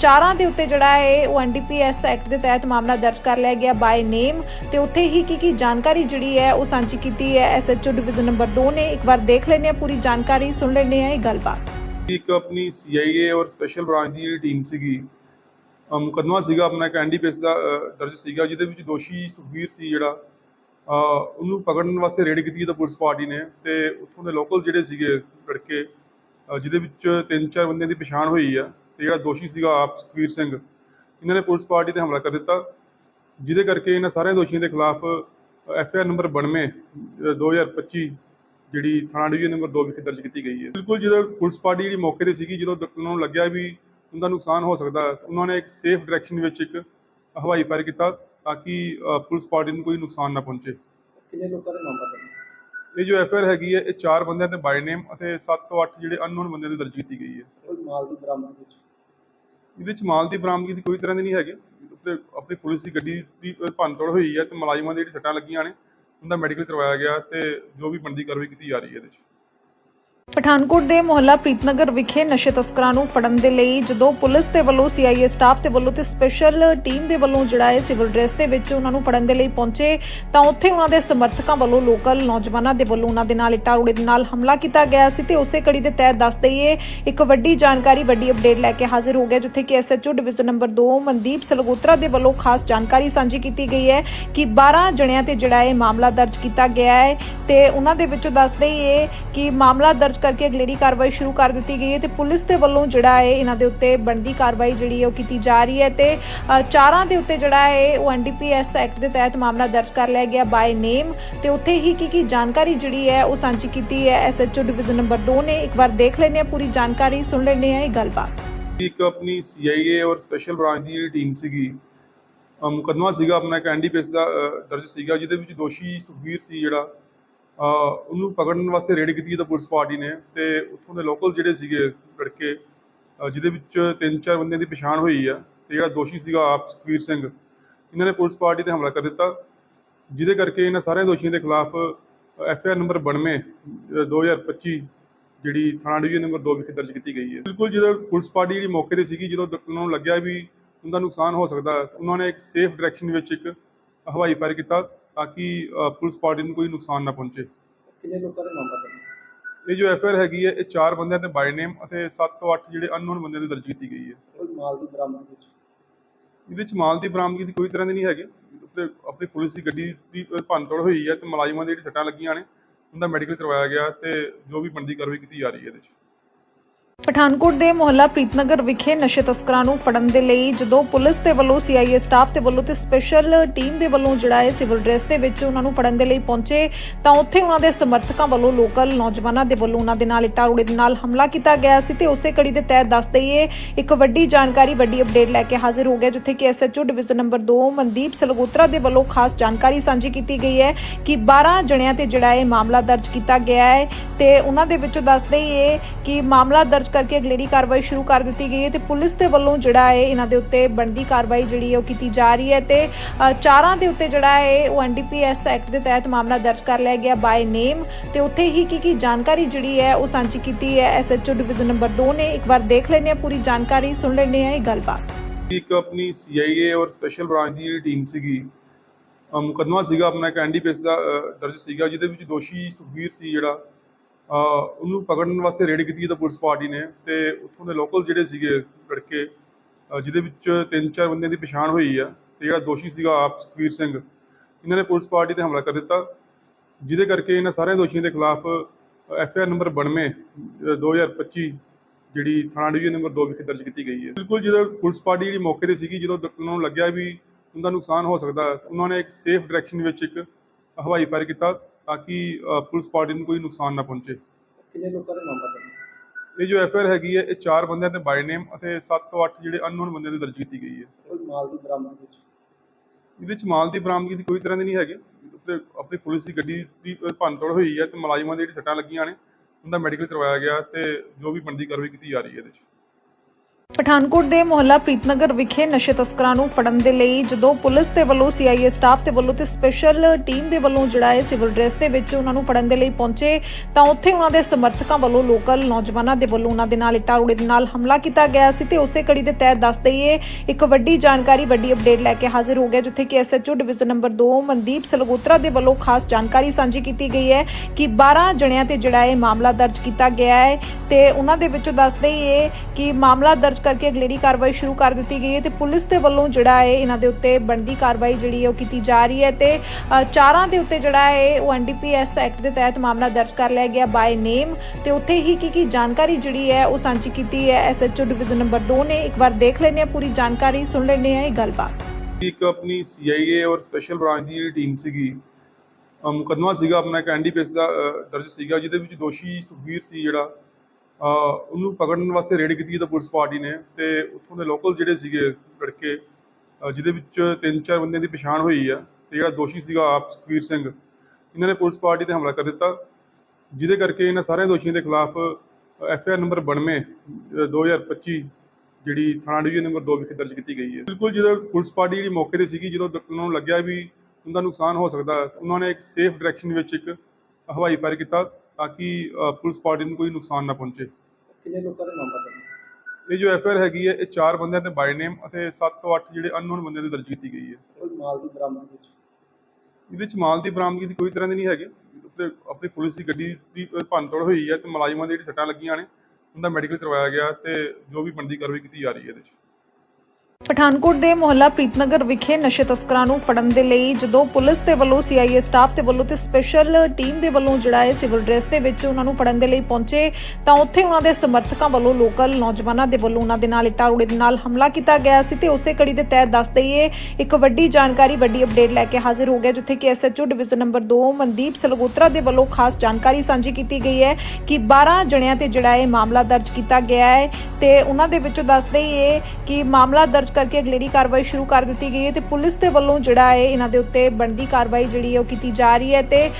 [SPEAKER 1] ਚਾਰਾਂ ਦੇ ਉੱਤੇ ਜਿਹੜਾ ਹੈ ਉਹ ਐਨਡੀਪੀਐਸ ਐਕਟ ਦੇ ਤਹਿਤ ਮਾਮਲਾ ਦਰਜ ਕਰ ਲਿਆ ਗਿਆ ਬਾਈ ਨੇਮ ਤੇ ਉੱਥੇ ਹੀ ਕੀ ਕੀ ਜਾਣਕਾਰੀ ਜਿਹੜੀ ਹੈ ਉਹ ਸਾਂਝੀ ਕੀਤੀ ਹੈ। ਐਸਐਚਓ ਡਿਵੀਜ਼ਨ ਨੰਬਰ 2 ਨੇ, ਇੱਕ ਵਾਰ ਦੇਖ ਲੈਂਦੇ ਹਾਂ, ਪੂਰੀ ਜਾਣਕਾਰੀ ਸੁਣ ਲੈਂਦੇ ਹਾਂ, ਇਹ ਗੱਲਬਾਤ।
[SPEAKER 2] ਇੱਕ ਆਪਣੀ ਸੀਆਈਏ ਔਰ ਸਪੈਸ਼ਲ ਬ੍ਰਾਂਚ ਦੀ ਜਿਹੜੀ ਟੀਮ ਸੀਗੀ ਅਹ ਸੀਗਾ ਆਪਣਾ ਇੱਕ ਐਨਡੀਪੀਐਸ ਦਾ ਦਰਜ ਸੀਗਾ, ਜਿਹਦੇ ਵਿੱਚ ਦੋਸ਼ੀ ਸੁਖਵੀਰ ਸੀ ਜਿਹੜਾ। ਉਹਨੂੰ ਪਕੜਨ ਵਾਸਤੇ ਰੇਡ ਕੀਤੀ ਤਾਂ ਪੁਲਿਸ ਪਾਰਟੀ ਨੇ ਤੇ ਉੱਥੋਂ ਦੇ ਲੋਕਲ ਜਿਹੜੇ ਸੀਗੇ ਲੜਕੇ ਜਿਹਦੇ ਵਿੱਚ ਤਿੰਨ ਚਾਰ ਬੰਦਿਆਂ ਦੀ ਪਛਾਣ ਹੋਈ ਆ ਤੇ ਜਿਹੜਾ ਦੋਸ਼ੀ ਸੀਗਾ ਆਪ ਸੁਖਵੀਰ ਸਿੰਘ, ਇਹਨਾਂ ਨੇ ਪੁਲਿਸ ਪਾਰਟੀ ਤੇ ਹਮਲਾ ਕਰ ਦਿੱਤਾ, ਜਿਹਦੇ ਕਰਕੇ ਇਹਨਾਂ ਸਾਰਿਆਂ ਦੋਸ਼ੀਆਂ ਦੇ ਖਿਲਾਫ ਐਫ ਆਈ ਆਰ ਨੰਬਰ 92 ਅਹ 2025 ਜਿਹੜੀ ਥਾਣਾ ਡਿਵੀਜ਼ਨ ਨੰਬਰ 2 ਵਿਖੇ ਦਰਜ ਕੀਤੀ ਗਈ ਹੈ। ਬਿਲਕੁਲ ਜਦੋਂ ਪੁਲਿਸ ਪਾਰਟੀ ਜਿਹੜੀ ਮੌਕੇ ਤੇ ਸੀਗੀ, ਜਦੋਂ ਉਹਨਾਂ ਨੂੰ ਲੱਗਿਆ ਵੀ ਉਹਨਾਂ ਦਾ ਨੁਕਸਾਨ ਹੋ ਸਕਦਾ, ਤਾਂ ਉਹਨਾਂ ਨੇ ਇੱਕ ਸੇਫ ਡਾਇਰੈਕਸ਼ਨ ਵਿੱਚ ਇੱਕ ਹਵਾਈ ਫਾਇਰ ਕੀਤਾ। ਤਾਂ ਕਿ ਪੁਲਿਸ ਪਾਰਟੀ ਨੂੰ ਕੋਈ ਨੁਕਸਾਨ ਨਾ ਪਹੁੰਚੇ।
[SPEAKER 3] ਕਿੰਨੇ ਲੋਕਾਂ ਦੇ ਮਾਮਲਾ
[SPEAKER 2] ਇਹ ਜੋ ਐਫ ਆਰ ਹੈਗੀ ਹੈ ਇਹ ਚਾਰ ਬੰਦਿਆਂ ਤੇ ਬਾਈ ਨੇਮ ਅਤੇ 7 ਤੋਂ 8 ਜਿਹੜੇ ਅਨਨੋਨ ਬੰਦਿਆਂ ਤੇ ਦਰਜ ਕੀਤੀ ਗਈ ਹੈ।
[SPEAKER 3] ਕੋਈ ਮਾਲ ਦੀ ਬਰਾਮਦ ਵਿੱਚ?
[SPEAKER 2] ਇਹਦੇ ਚ ਮਾਲ ਦੀ ਬਰਾਮਦਗੀ ਦੀ ਕੋਈ ਤਰ੍ਹਾਂ ਦੀ ਨਹੀਂ ਹੈਗੀ। ਉੱਤੇ ਆਪਣੀ ਪੁਲਿਸ ਦੀ ਗੱਡੀ ਦੀ ਭੰਨਤੋੜ ਹੋਈ ਹੈ ਤੇ ਮੁਲਾਜ਼ਮਾਂ ਦੇ ਜਿਹੜੀ ਸੱਟਾਂ ਲੱਗੀਆਂ ਨੇ ਉਹਦਾ ਮੈਡੀਕਲ ਕਰਵਾਇਆ ਗਿਆ ਤੇ ਜੋ ਵੀ ਬਣਦੀ ਕਾਰਵਾਈ ਕੀਤੀ ਜਾ ਰਹੀ ਹੈ ਇਹਦੇ ਚ
[SPEAKER 1] ਪਠਾਨਕੋਟ ਦੇ ਮੁਹੱਲਾ ਪ੍ਰੀਤਨਗਰ ਵਿਖੇ ਨਸ਼ੇ ਤਸਕਰਾਂ ਨੂੰ ਫੜਨ ਦੇ ਲਈ ਜਦੋਂ ਪੁਲਿਸ ਦੇ ਵੱਲੋਂ ਸੀਆਈਏ ਸਟਾਫ ਦੇ ਵੱਲੋਂ ਤੇ ਸਪੈਸ਼ਲ ਟੀਮ ਦੇ ਵੱਲੋਂ ਜਿਹੜਾ ਹੈ ਸਿਵਲ ਡਰੈਸ ਦੇ ਵਿੱਚ ਉਹਨਾਂ ਨੂੰ ਫੜਨ ਦੇ ਲਈ ਪਹੁੰਚੇ, ਤਾਂ ਉੱਥੇ ਉਹਨਾਂ ਦੇ ਸਮਰਥਕਾਂ ਵੱਲੋਂ ਲੋਕਲ ਨੌਜਵਾਨਾਂ ਦੇ ਵੱਲੋਂ ਉਹਨਾਂ ਦੇ ਨਾਲ ਇੱਟਾਂ ਰੋੜੇ ਦੇ ਨਾਲ ਹਮਲਾ ਕੀਤਾ ਗਿਆ ਸੀ ਤੇ ਉਸੇ ਕੜੀ ਦੇ ਤਹਿਤ ਦੱਸ ਦਈਏ, ਇੱਕ ਵੱਡੀ ਜਾਣਕਾਰੀ, ਵੱਡੀ ਅਪਡੇਟ ਲੈ ਕੇ ਹਾਜ਼ਰ ਹੋ ਗਿਆ, ਜਿੱਥੇ ਕਿ SHO division number 2 Mandeep Salgotra ਦੇ ਵੱਲੋਂ ਖਾਸ ਜਾਣਕਾਰੀ ਸਾਂਝੀ ਕੀਤੀ ਗਈ ਹੈ ਕਿ 12 ਜਣਿਆਂ ਤੇ ਜਿਹੜਾ ਇਹ ਮਾਮਲਾ ਦਰਜ ਕੀਤਾ ਗਿਆ ਹੈ ਤੇ ਉਹਨਾਂ ਦੇ ਵਿੱਚੋਂ ਦੱਸ ਦਈਏ ਕਿ ਮਾਮਲਾ ਦਰਜ ਕਰਕੇ ਅਗਲੇਰੀ ਕਾਰਵਾਈ ਸ਼ੁਰੂ ਕਰ ਦਿੱਤੀ ਗਈ ਹੈ ਤੇ ਪੁਲਿਸ ਦੇ ਵੱਲੋਂ ਜਿਹੜਾ ਹੈ ਇਹਨਾਂ ਦੇ ਉੱਤੇ ਬਣਦੀ ਕਾਰਵਾਈ ਜਿਹੜੀ ਹੈ ਉਹ ਕੀਤੀ ਜਾ ਰਹੀ ਹੈ ਤੇ ਚਾਰਾਂ ਦੇ ਉੱਤੇ ਜਿਹੜਾ ਹੈ ਉਹ ਐਨਡੀਪੀਐਸ ਐਕਟ ਦੇ ਤਹਿਤ ਮਾਮਲਾ ਦਰਜ ਕਰ ਲਿਆ ਗਿਆ ਬਾਈ ਨੇਮ ਤੇ ਉੱਥੇ ਹੀ ਕੀ ਕੀ ਜਾਣਕਾਰੀ ਜਿਹੜੀ ਹੈ ਉਹ ਸਾਂਝੀ ਕੀਤੀ ਹੈ। ਐਸਐਚਓ ਡਿਵੀਜ਼ਨ ਨੰਬਰ 2 ਨੇ ਇੱਕ ਵਾਰ ਦੇਖ ਲੈਂਦੇ ਹਾਂ ਪੂਰੀ ਜਾਣਕਾਰੀ ਸੁਣ ਲੈਂਦੇ ਹਾਂ ਇਹ ਗੱਲਬਾਤ।
[SPEAKER 2] ਇੱਕ ਆਪਣੀ ਸੀਆਈਏ ਔਰ ਸਪੈਸ਼ਲ ਬ੍ਰਾਂਚ ਦੀ ਜਿਹੜੀ ਟੀਮ ਸੀਗੀ ਅਹ ਮੁਕੱਦਮਾ ਸੀਗਾ ਆਪਣਾ ਇੱਕ ਐਨਡੀਪੀਐਸ ਦਾ ਅਹ, ਦਰਜ ਸੀਗਾ ਜਿਹਦੇ ਵਿੱਚ ਦੋਸ਼ੀ ਸੁਖਵੀਰ ਸੀ ਜਿਹੜਾ। ਉਹਨੂੰ ਪਕੜਨ ਵਾਸਤੇ ਰੇਡ ਕੀਤੀ ਤਾਂ ਪੁਲਿਸ ਪਾਰਟੀ ਨੇ ਤੇ ਉੱਥੋਂ ਦੇ ਲੋਕਲ ਜਿਹੜੇ ਸੀਗੇ ਲੜਕੇ ਜਿਹਦੇ ਵਿੱਚ ਤਿੰਨ ਚਾਰ ਬੰਦਿਆਂ ਦੀ ਪਛਾਣ ਹੋਈ ਆ ਤੇ ਜਿਹੜਾ ਦੋਸ਼ੀ ਸੀਗਾ ਆਪ ਸੁਖਵੀਰ ਸਿੰਘ ਇਹਨਾਂ ਨੇ ਪੁਲਿਸ ਪਾਰਟੀ ਤੇ ਹਮਲਾ ਕਰ ਦਿੱਤਾ ਜਿਹਦੇ ਕਰਕੇ ਇਹਨਾਂ ਸਾਰਿਆਂ ਦੋਸ਼ੀਆਂ ਦੇ ਖਿਲਾਫ ਐਫ ਆਈ ਆਰ ਨੰਬਰ 92 ਅਹ, 2025 ਜਿਹੜੀ ਥਾਣਾ ਡਿਵੀਜ਼ਨ ਨੰਬਰ 2 ਵਿਖੇ ਦਰਜ ਕੀਤੀ ਗਈ ਹੈ। ਬਿਲਕੁਲ ਜਦੋਂ ਪੁਲਿਸ ਪਾਰਟੀ ਜਿਹੜੀ ਮੌਕੇ ਤੇ ਸੀਗੀ ਜਦੋਂ ਉਹਨਾਂ ਨੂੰ ਲੱਗਿਆ ਵੀ ਉਹਦਾ ਨੁਕਸਾਨ ਹੋ ਸਕਦਾ ਤਾਂ ਉਹਨਾਂ ਨੇ ਇੱਕ ਸੇਫ ਡਾਇਰੈਕਸ਼ਨ ਵਿੱਚ ਇੱਕ ਹਵਾਈ ਫਾਇਰ ਕੀਤਾ। ਤਾਂ ਕਿ ਪੁਲਿਸ ਪਾਰਟੀ ਨੂੰ ਕੋਈ ਨੁਕਸਾਨ ਨਾ ਪਹੁੰਚੇ।
[SPEAKER 3] ਕਿੰਨੇ ਲੋਕਾਂ ਦੇ ਮਾਮਲਾ
[SPEAKER 2] ਇਹ ਜੋ ਐਫ ਆਰ ਹੈਗੀ ਹੈ ਇਹ ਚਾਰ ਬੰਦਿਆਂ ਤੇ ਬਾਈ ਨੇਮ ਅਤੇ 7 ਤੋਂ 8 ਜਿਹੜੇ ਅਨਨੋਨ ਬੰਦਿਆਂ ਤੇ ਦਰਜ ਕੀਤੀ ਗਈ ਹੈ।
[SPEAKER 3] ਕੋਈ ਮਾਲ ਦੀ ਬਰਾਮਦ ਵਿੱਚ?
[SPEAKER 2] ਇਹਦੇ ਚ ਮਾਲ ਦੀ ਬਰਾਮਦਗੀ ਦੀ ਕੋਈ ਤਰ੍ਹਾਂ ਦੀ ਨਹੀਂ ਹੈਗੀ। ਉੱਤੇ ਆਪਣੀ ਪੁਲਿਸ ਦੀ ਗੱਡੀ ਦੀ ਭੰਨਤੋੜ ਹੋਈ ਹੈ ਤੇ ਮੁਲਾਜ਼ਮਾਂ ਦੇ ਜਿਹੜੀ ਸੱਟਾਂ ਲੱਗੀਆਂ ਨੇ ਉਹਦਾ ਮੈਡੀਕਲ ਕਰਵਾਇਆ ਗਿਆ ਤੇ ਜੋ ਵੀ ਬਣਦੀ ਕਾਰਵਾਈ ਕੀਤੀ ਜਾ ਰਹੀ ਹੈ ਇਹਦੇ ਚ
[SPEAKER 1] ਪਠਾਨਕੋਟ ਦੇ ਮੁਹੱਲਾ ਪ੍ਰੀਤਨਗਰ ਵਿਖੇ ਨਸ਼ੇ ਤਸਕਰਾਂ ਨੂੰ ਫੜਨ ਦੇ ਲਈ ਜਦੋਂ ਪੁਲਿਸ ਦੇ ਵੱਲੋਂ ਸੀਆਈਏ ਸਟਾਫ ਦੇ ਵੱਲੋਂ ਤੇ ਸਪੈਸ਼ਲ ਟੀਮ ਦੇ ਵੱਲੋਂ ਜਿਹੜਾ ਹੈ ਸਿਵਲ ਡਰੈਸ ਦੇ ਵਿੱਚ ਉਹਨਾਂ ਨੂੰ ਫੜਨ ਦੇ ਲਈ ਪਹੁੰਚੇ, ਤਾਂ ਉੱਥੇ ਉਹਨਾਂ ਦੇ ਸਮਰਥਕਾਂ ਵੱਲੋਂ ਲੋਕਲ ਨੌਜਵਾਨਾਂ ਦੇ ਵੱਲੋਂ ਉਹਨਾਂ ਦੇ ਨਾਲ ਇੱਟਾਂ ਰੋੜੇ ਦੇ ਨਾਲ ਹਮਲਾ ਕੀਤਾ ਗਿਆ ਸੀ ਤੇ ਉਸੇ ਕੜੀ ਦੇ ਤਹਿਤ ਦੱਸ ਦਈਏ, ਇੱਕ ਵੱਡੀ ਜਾਣਕਾਰੀ, ਵੱਡੀ ਅਪਡੇਟ ਲੈ ਕੇ ਹਾਜ਼ਰ ਹੋ ਗਿਆ, ਜਿੱਥੇ ਕਿ SHO division number 2 Mandeep Salgotra ਦੇ ਵੱਲੋਂ ਖਾਸ ਜਾਣਕਾਰੀ ਸਾਂਝੀ ਕੀਤੀ ਗਈ ਹੈ ਕਿ 12 ਜਣਿਆਂ ਤੇ ਜਿਹੜਾ ਇਹ ਮਾਮਲਾ ਦਰਜ ਕੀਤਾ ਗਿਆ ਹੈ ਤੇ ਉਹਨਾਂ ਦੇ ਵਿੱਚੋਂ ਦੱਸ ਦਈਏ ਕਿ ਮਾਮਲਾ ਦਰਜ ਕਰਕੇ ਅਗਲੇਰੀ ਕਾਰਵਾਈ ਸ਼ੁਰੂ ਕਰ ਦਿੱਤੀ ਗਈ ਹੈ ਤੇ ਪੁਲਿਸ ਦੇ ਵੱਲੋਂ ਜਿਹੜਾ ਹੈ ਇਹਨਾਂ ਦੇ ਉੱਤੇ ਬਣਦੀ ਕਾਰਵਾਈ ਜਿਹੜੀ ਹੈ ਉਹ ਕੀਤੀ ਜਾ ਰਹੀ ਹੈ ਤੇ ਚਾਰਾਂ ਦੇ ਉੱਤੇ ਜਿਹੜਾ ਹੈ ਉਹ ਐਨਡੀਪੀਐਸ ਐਕਟ ਦੇ ਤਹਿਤ ਮਾਮਲਾ ਦਰਜ ਕਰ ਲਿਆ ਗਿਆ ਬਾਈ ਨੇਮ ਤੇ ਉੱਥੇ ਹੀ ਕੀ ਕੀ ਜਾਣਕਾਰੀ ਜਿਹੜੀ ਹੈ ਉਹ ਸਾਂਝੀ ਕੀਤੀ ਹੈ। ਐਸਐਚਓ ਡਿਵੀਜ਼ਨ ਨੰਬਰ 2 ਨੇ। ਇੱਕ ਵਾਰ ਦੇਖ ਲੈਂਦੇ ਹਾਂ ਪੂਰੀ ਜਾਣਕਾਰੀ ਸੁਣ ਲੈਂਦੇ ਹਾਂ ਇਹ ਗੱਲਬਾਤ।
[SPEAKER 2] ਇੱਕ ਆਪਣੀ ਸੀਆਈਏ ਔਰ ਸਪੈਸ਼ਲ ਬ੍ਰਾਂਚ ਦੀ ਜਿਹੜੀ ਟੀਮ ਸੀਗੀ ਅਹ ਸੀਗਾ ਆਪਣਾ ਇੱਕ ਐਨਡੀਪੀਐਸ ਦਾ ਅਹ, ਦਰਜ ਸੀਗਾ ਜਿਹਦੇ ਵਿੱਚ ਦੋਸ਼ੀ ਸੁਖਵੀਰ ਸੀ ਜਿਹੜਾ। ਉਹਨੂੰ ਪਕੜਨ ਵਾਸਤੇ ਰੇਡ ਕੀਤੀ ਤਾਂ ਪੁਲਿਸ ਪਾਰਟੀ ਨੇ ਤੇ ਉੱਥੋਂ ਦੇ ਲੋਕਲ ਜਿਹੜੇ ਸੀਗੇ ਲੜਕੇ ਜਿਹਦੇ ਵਿੱਚ ਤਿੰਨ ਚਾਰ ਬੰਦਿਆਂ ਦੀ ਪਛਾਣ ਹੋਈ ਆ ਤੇ ਜਿਹੜਾ ਦੋਸ਼ੀ ਸੀਗਾ ਆਪ ਸੁਖਵੀਰ ਸਿੰਘ ਇਹਨਾਂ ਨੇ ਪੁਲਿਸ ਪਾਰਟੀ ਤੇ ਹਮਲਾ ਕਰ ਦਿੱਤਾ ਜਿਹਦੇ ਕਰਕੇ ਇਹਨਾਂ ਸਾਰਿਆਂ ਦੋਸ਼ੀਆਂ ਦੇ ਖਿਲਾਫ ਐਫ ਆਈ ਆਰ ਨੰਬਰ 92 ਅਹ, 2025 ਜਿਹੜੀ ਥਾਣਾ ਡਿਵੀਜ਼ਨ ਨੰਬਰ 2 ਵਿਖੇ ਦਰਜ ਕੀਤੀ ਗਈ ਹੈ। ਬਿਲਕੁਲ ਜਦੋਂ ਪੁਲਿਸ ਪਾਰਟੀ ਜਿਹੜੀ ਮੌਕੇ ਤੇ ਸੀਗੀ ਜਦੋਂ ਉਹਨਾਂ ਨੂੰ ਲੱਗਿਆ ਵੀ ਉਹਨਾਂ ਦਾ ਨੁਕਸਾਨ ਹੋ ਸਕਦਾ ਤਾਂ ਉਹਨਾਂ ਨੇ ਇੱਕ ਸੇਫ ਡਾਇਰੈਕਸ਼ਨ ਵਿੱਚ ਇੱਕ ਹਵਾਈ ਫਾਇਰ ਕੀਤਾ। ਤਾਂ ਕਿ ਪੁਲਿਸ ਪਾਰਟੀ ਨੂੰ ਕੋਈ ਨੁਕਸਾਨ ਨਾ ਪਹੁੰਚੇ।
[SPEAKER 3] ਕਿੰਨੇ ਲੋਕਾਂ ਦੇ ਮਾਮਲਾ
[SPEAKER 2] ਇਹ ਜੋ ਐਫ ਆਰ ਹੈਗੀ ਹੈ ਇਹ ਚਾਰ ਬੰਦਿਆਂ ਤੇ ਬਾਈ ਨੇਮ ਅਤੇ 7 ਤੋਂ 8 ਜਿਹੜੇ ਅਨਨੋਨ ਬੰਦਿਆਂ ਤੇ ਦਰਜ ਕੀਤੀ ਗਈ ਹੈ।
[SPEAKER 3] ਕੋਈ ਮਾਲ ਦੀ ਬਰਾਮਦਗੀ ਵਿੱਚ?
[SPEAKER 2] ਇਹਦੇ ਚ ਮਾਲ ਦੀ ਬਰਾਮਦਗੀ ਦੀ ਕੋਈ ਤਰ੍ਹਾਂ ਦੀ ਨਹੀਂ ਹੈਗੀ। ਤੇ ਆਪਣੀ ਪੁਲਿਸ ਦੀ ਗੱਡੀ ਦੀ ਭੰਨਤੋੜ ਹੋਈ ਹੈ ਤੇ ਮੁਲਾਜ਼ਮਾਂ ਦੇ ਜਿਹੜੀ ਸੱਟਾਂ ਲੱਗੀਆਂ ਨੇ ਉਹਦਾ ਮੈਡੀਕਲ ਕਰਵਾਇਆ ਗਿਆ ਤੇ ਜੋ ਵੀ ਬਣਦੀ ਕਾਰਵਾਈ ਕੀਤੀ ਜਾ ਰਹੀ ਹੈ ਇਹਦੇ ਚ
[SPEAKER 1] ਪਠਾਨਕੋਟ ਦੇ ਮੁਹੱਲਾ ਪ੍ਰੀਤਨਗਰ ਵਿਖੇ ਨਸ਼ੇ ਤਸਕਰਾਂ ਨੂੰ ਫੜਨ ਦੇ ਲਈ ਜਦੋਂ ਪੁਲਿਸ ਦੇ ਵੱਲੋਂ ਸੀਆਈਏ ਸਟਾਫ ਦੇ ਵੱਲੋਂ ਤੇ ਸਪੈਸ਼ਲ ਟੀਮ ਦੇ ਵੱਲੋਂ ਜਿਹੜਾ ਹੈ ਸਿਵਲ ਡਰੈਸ ਦੇ ਵਿੱਚ ਉਹਨਾਂ ਨੂੰ ਫੜਨ ਦੇ ਲਈ ਪਹੁੰਚੇ, ਤਾਂ ਉੱਥੇ ਉਹਨਾਂ ਦੇ ਸਮਰਥਕਾਂ ਵੱਲੋਂ ਲੋਕਲ ਨੌਜਵਾਨਾਂ ਦੇ ਵੱਲੋਂ ਉਹਨਾਂ ਦੇ ਨਾਲ ਇੱਟਾਂ ਰੋੜੇ ਦੇ ਨਾਲ ਹਮਲਾ ਕੀਤਾ ਗਿਆ ਸੀ ਤੇ ਉਸੇ ਕੜੀ ਦੇ ਤਹਿਤ ਦੱਸ ਦਈਏ, ਇੱਕ ਵੱਡੀ ਜਾਣਕਾਰੀ, ਵੱਡੀ ਅਪਡੇਟ ਲੈ ਕੇ ਹਾਜ਼ਰ ਹੋ ਗਿਆ, ਜਿੱਥੇ ਕਿ SHO division number 2 Mandeep Salgotra ਦੇ ਵੱਲੋਂ ਖਾਸ ਜਾਣਕਾਰੀ ਸਾਂਝੀ ਕੀਤੀ ਗਈ ਹੈ ਕਿ 12 ਜਣਿਆਂ ਤੇ ਜਿਹੜਾ ਇਹ ਮਾਮਲਾ ਦਰਜ ਕੀਤਾ ਗਿਆ ਹੈ ਤੇ ਉਹਨਾਂ ਦੇ ਵਿੱਚੋਂ ਦੱਸ ਦਈਏ ਕਿ ਮਾਮਲਾ ਦਰਜ ਕਰਕੇ ਅਗਲੇਰੀ ਕਾਰਵਾਈ ਸ਼ੁਰੂ ਕਰ ਦਿੱਤੀ ਗਈ ਹੈ ਤੇ ਪੁਲਿਸ ਦੇ ਵੱਲੋਂ ਜਿਹੜਾ ਹੈ ਇਹਨਾਂ ਦੇ ਉੱਤੇ ਬਣਦੀ ਕਾਰਵਾਈ ਜਿਹੜੀ ਹੈ ਉਹ ਕੀਤੀ ਜਾ ਰਹੀ ਹੈ ਤੇ ਚਾਰਾਂ ਦੇ ਉੱਤੇ ਜਿਹੜਾ ਹੈ ਉਹ ਐਨਡੀਪੀਐਸ ਐਕਟ ਦੇ ਤਹਿਤ ਮਾਮਲਾ ਦਰਜ ਕਰ ਲਿਆ ਗਿਆ ਬਾਈ ਨੇਮ ਤੇ ਉੱਥੇ ਹੀ ਕੀ ਕੀ ਜਾਣਕਾਰੀ ਜਿਹੜੀ ਹੈ ਉਹ ਸਾਂਝੀ ਕੀਤੀ ਹੈ। ਐਸਐਚਓ ਡਿਵੀਜ਼ਨ ਨੰਬਰ 2 ਨੇ ਇੱਕ ਵਾਰ ਦੇਖ ਲੈਂਦੇ ਹਾਂ ਪੂਰੀ ਜਾਣਕਾਰੀ ਸੁਣ ਲੈਣੇ ਆ ਇਹ ਗੱਲਬਾਤ।
[SPEAKER 2] ਇੱਕ ਆਪਣੀ ਸੀਆਈਏ ਔਰ ਸਪੈਸ਼ਲ ਬ੍ਰਾਂਚ ਦੀ ਜਿਹੜੀ ਟੀਮ ਸੀਗੀ ਅ, ਸੀਗਾ ਆਪਣਾ ਇੱਕ ਐਨਡੀਪੀਐਸ ਦਾ ਦਰਜ ਸੀਗਾ ਜਿਹਦੇ ਵਿੱਚ ਦੋਸ਼ੀ ਸੁਖਵੀਰ ਸੀ ਜਿਹੜਾ। ਉਹਨੂੰ ਪਕੜਨ ਵਾਸਤੇ ਰੇਡ ਕੀਤੀ ਤਾਂ ਪੁਲਿਸ ਪਾਰਟੀ ਨੇ ਤੇ ਉੱਥੋਂ ਦੇ ਲੋਕਲ ਜਿਹੜੇ ਸੀਗੇ ਲੜਕੇ ਜਿਹਦੇ ਵਿੱਚ ਤਿੰਨ ਚਾਰ ਬੰਦਿਆਂ ਦੀ ਪਛਾਣ ਹੋਈ ਆ ਤੇ ਜਿਹੜਾ ਦੋਸ਼ੀ ਸੀਗਾ ਆਪ ਸੁਖਵੀਰ ਸਿੰਘ ਇਹਨਾਂ ਨੇ ਪੁਲਿਸ ਪਾਰਟੀ ਤੇ ਹਮਲਾ ਕਰ ਦਿੱਤਾ ਜਿਹਦੇ ਕਰਕੇ ਇਹਨਾਂ ਸਾਰੇ ਦੋਸ਼ੀਆਂ ਦੇ ਖਿਲਾਫ ਐਫ ਆਈ ਆਰ ਨੰਬਰ 92 ਅ, 2025 ਜਿਹੜੀ ਥਾਣਾ ਡਿਵੀਜ਼ਨ ਨੰਬਰ 2 ਵਿਖੇ ਦਰਜ ਕੀਤੀ ਗਈ ਹੈ। ਬਿਲਕੁਲ ਜਦੋਂ ਪੁਲਿਸ ਪਾਰਟੀ ਜਿਹੜੀ ਮੌਕੇ ਤੇ ਸੀਗੀ ਜਦੋਂ ਉਹਨਾਂ ਨੂੰ ਲੱਗਿਆ ਵੀ ਉਹਨਾਂ ਦਾ ਨੁਕਸਾਨ ਹੋ ਸਕਦਾ ਤਾਂ ਉਹਨਾਂ ਨੇ ਇੱਕ ਸੇਫ ਡਾਇਰੈਕਸ਼ਨ ਵਿੱਚ ਇੱਕ ਹਵਾਈ ਫਾਇਰ ਕੀਤਾ। ਤਾਂ ਕਿ ਪੁਲਿਸ ਪਾਰਟੀ ਨੂੰ ਕੋਈ ਨੁਕਸਾਨ ਨਾ ਪਹੁੰਚੇ।
[SPEAKER 3] ਕਿੰਨੇ ਲੋਕਾਂ ਦੇ ਮਾਮਲਾ
[SPEAKER 2] ਇਹ ਜੋ ਐਫ ਆਰ ਹੈਗੀ ਹੈ ਇਹ ਚਾਰ ਬੰਦਿਆਂ ਤੇ ਬਾਈ ਨੇਮ ਅਤੇ 7 ਤੋਂ 8 ਜਿਹੜੇ ਅਨਨੋਨ ਬੰਦਿਆਂ ਤੇ ਦਰਜ ਕੀਤੀ ਗਈ ਹੈ।
[SPEAKER 3] ਕੋਈ ਮਾਲ ਦੀ ਬਰਾਮਦਗੀ ਵਿੱਚ?
[SPEAKER 2] ਇਹਦੇ ਚ ਮਾਲ ਦੀ ਬਰਾਮਦਗੀ ਦੀ ਕੋਈ ਤਰ੍ਹਾਂ ਦੀ ਨਹੀਂ ਹੈਗੀ। ਤੇ ਆਪਣੀ ਪੁਲਿਸ ਦੀ ਗੱਡੀ ਦੀ ਭੰਨਤੋੜ ਹੋਈ ਹੈ ਤੇ ਮੁਲਾਜ਼ਮਾਂ ਦੇ ਜਿਹੜੀ ਸੱਟਾਂ ਲੱਗੀਆਂ ਨੇ ਉਹਦਾ ਮੈਡੀਕਲ ਕਰਵਾਇਆ ਗਿਆ ਤੇ ਜੋ ਵੀ ਬਣਦੀ ਕਾਰਵਾਈ ਕੀਤੀ ਜਾ ਰਹੀ ਹੈ ਇਹਦੇ ਚ
[SPEAKER 1] ਪਠਾਨਕੋਟ ਦੇ ਮੁਹੱਲਾ ਪ੍ਰੀਤਨਗਰ ਵਿਖੇ ਨਸ਼ੇ ਤਸਕਰਾਂ ਨੂੰ ਫੜਨ ਦੇ ਲਈ ਜਦੋਂ ਪੁਲਿਸ ਦੇ ਵੱਲੋਂ ਸੀਆਈਏ ਸਟਾਫ ਦੇ ਵੱਲੋਂ ਤੇ ਸਪੈਸ਼ਲ ਟੀਮ ਦੇ ਵੱਲੋਂ ਜਿਹੜਾ ਹੈ ਸਿਵਲ ਡਰੈਸ ਦੇ ਵਿੱਚ ਉਹਨਾਂ ਨੂੰ ਫੜਨ ਦੇ ਲਈ ਪਹੁੰਚੇ, ਤਾਂ ਉੱਥੇ ਉਹਨਾਂ ਦੇ ਸਮਰਥਕਾਂ ਵੱਲੋਂ ਲੋਕਲ ਨੌਜਵਾਨਾਂ ਦੇ ਵੱਲੋਂ ਉਹਨਾਂ ਦੇ ਨਾਲ ਇੱਟਾਂ ਉੜੇ ਦੇ ਨਾਲ ਹਮਲਾ ਕੀਤਾ ਗਿਆ ਸੀ ਤੇ ਉਸੇ ਕੜੀ ਦੇ ਤਹਿਤ ਦੱਸ ਦਈਏ, ਇੱਕ ਵੱਡੀ ਜਾਣਕਾਰੀ, ਵੱਡੀ ਅਪਡੇਟ ਲੈ ਕੇ ਹਾਜ਼ਰ ਹੋ ਗਿਆ, ਜਿੱਥੇ ਕਿ SHO division number 2 Mandeep Salgotra ਦੇ ਵੱਲੋਂ ਖਾਸ ਜਾਣਕਾਰੀ ਸਾਂਝੀ ਕੀਤੀ ਗਈ ਹੈ ਕਿ 12 ਜਣਿਆਂ ਤੇ ਜਿਹੜਾ ਇਹ ਮਾਮਲਾ ਦਰਜ ਕੀਤਾ ਗਿਆ ਹੈ ਤੇ ਉਹਨਾਂ ਦੇ ਵਿੱਚੋਂ ਦੱਸ ਦਈਏ ਕਿ ਮਾਮਲਾ ਦਰਜ ਕਰਕੇ ਅਗਲੇਰੀ ਕਾਰਵਾਈ ਸ਼ੁਰੂ ਕਰ ਦਿੱਤੀ ਗਈ ਹੈ ਤੇ ਪੁਲਿਸ ਦੇ ਵੱਲੋਂ ਜਿਹੜਾ ਹੈ ਇਹਨਾਂ ਦੇ ਉੱਤੇ ਬਣਦੀ ਕਾਰਵਾਈ ਜਿਹੜੀ ਹੈ ਉਹ ਕੀਤੀ ਜਾ ਰਹੀ ਹੈ ਤੇ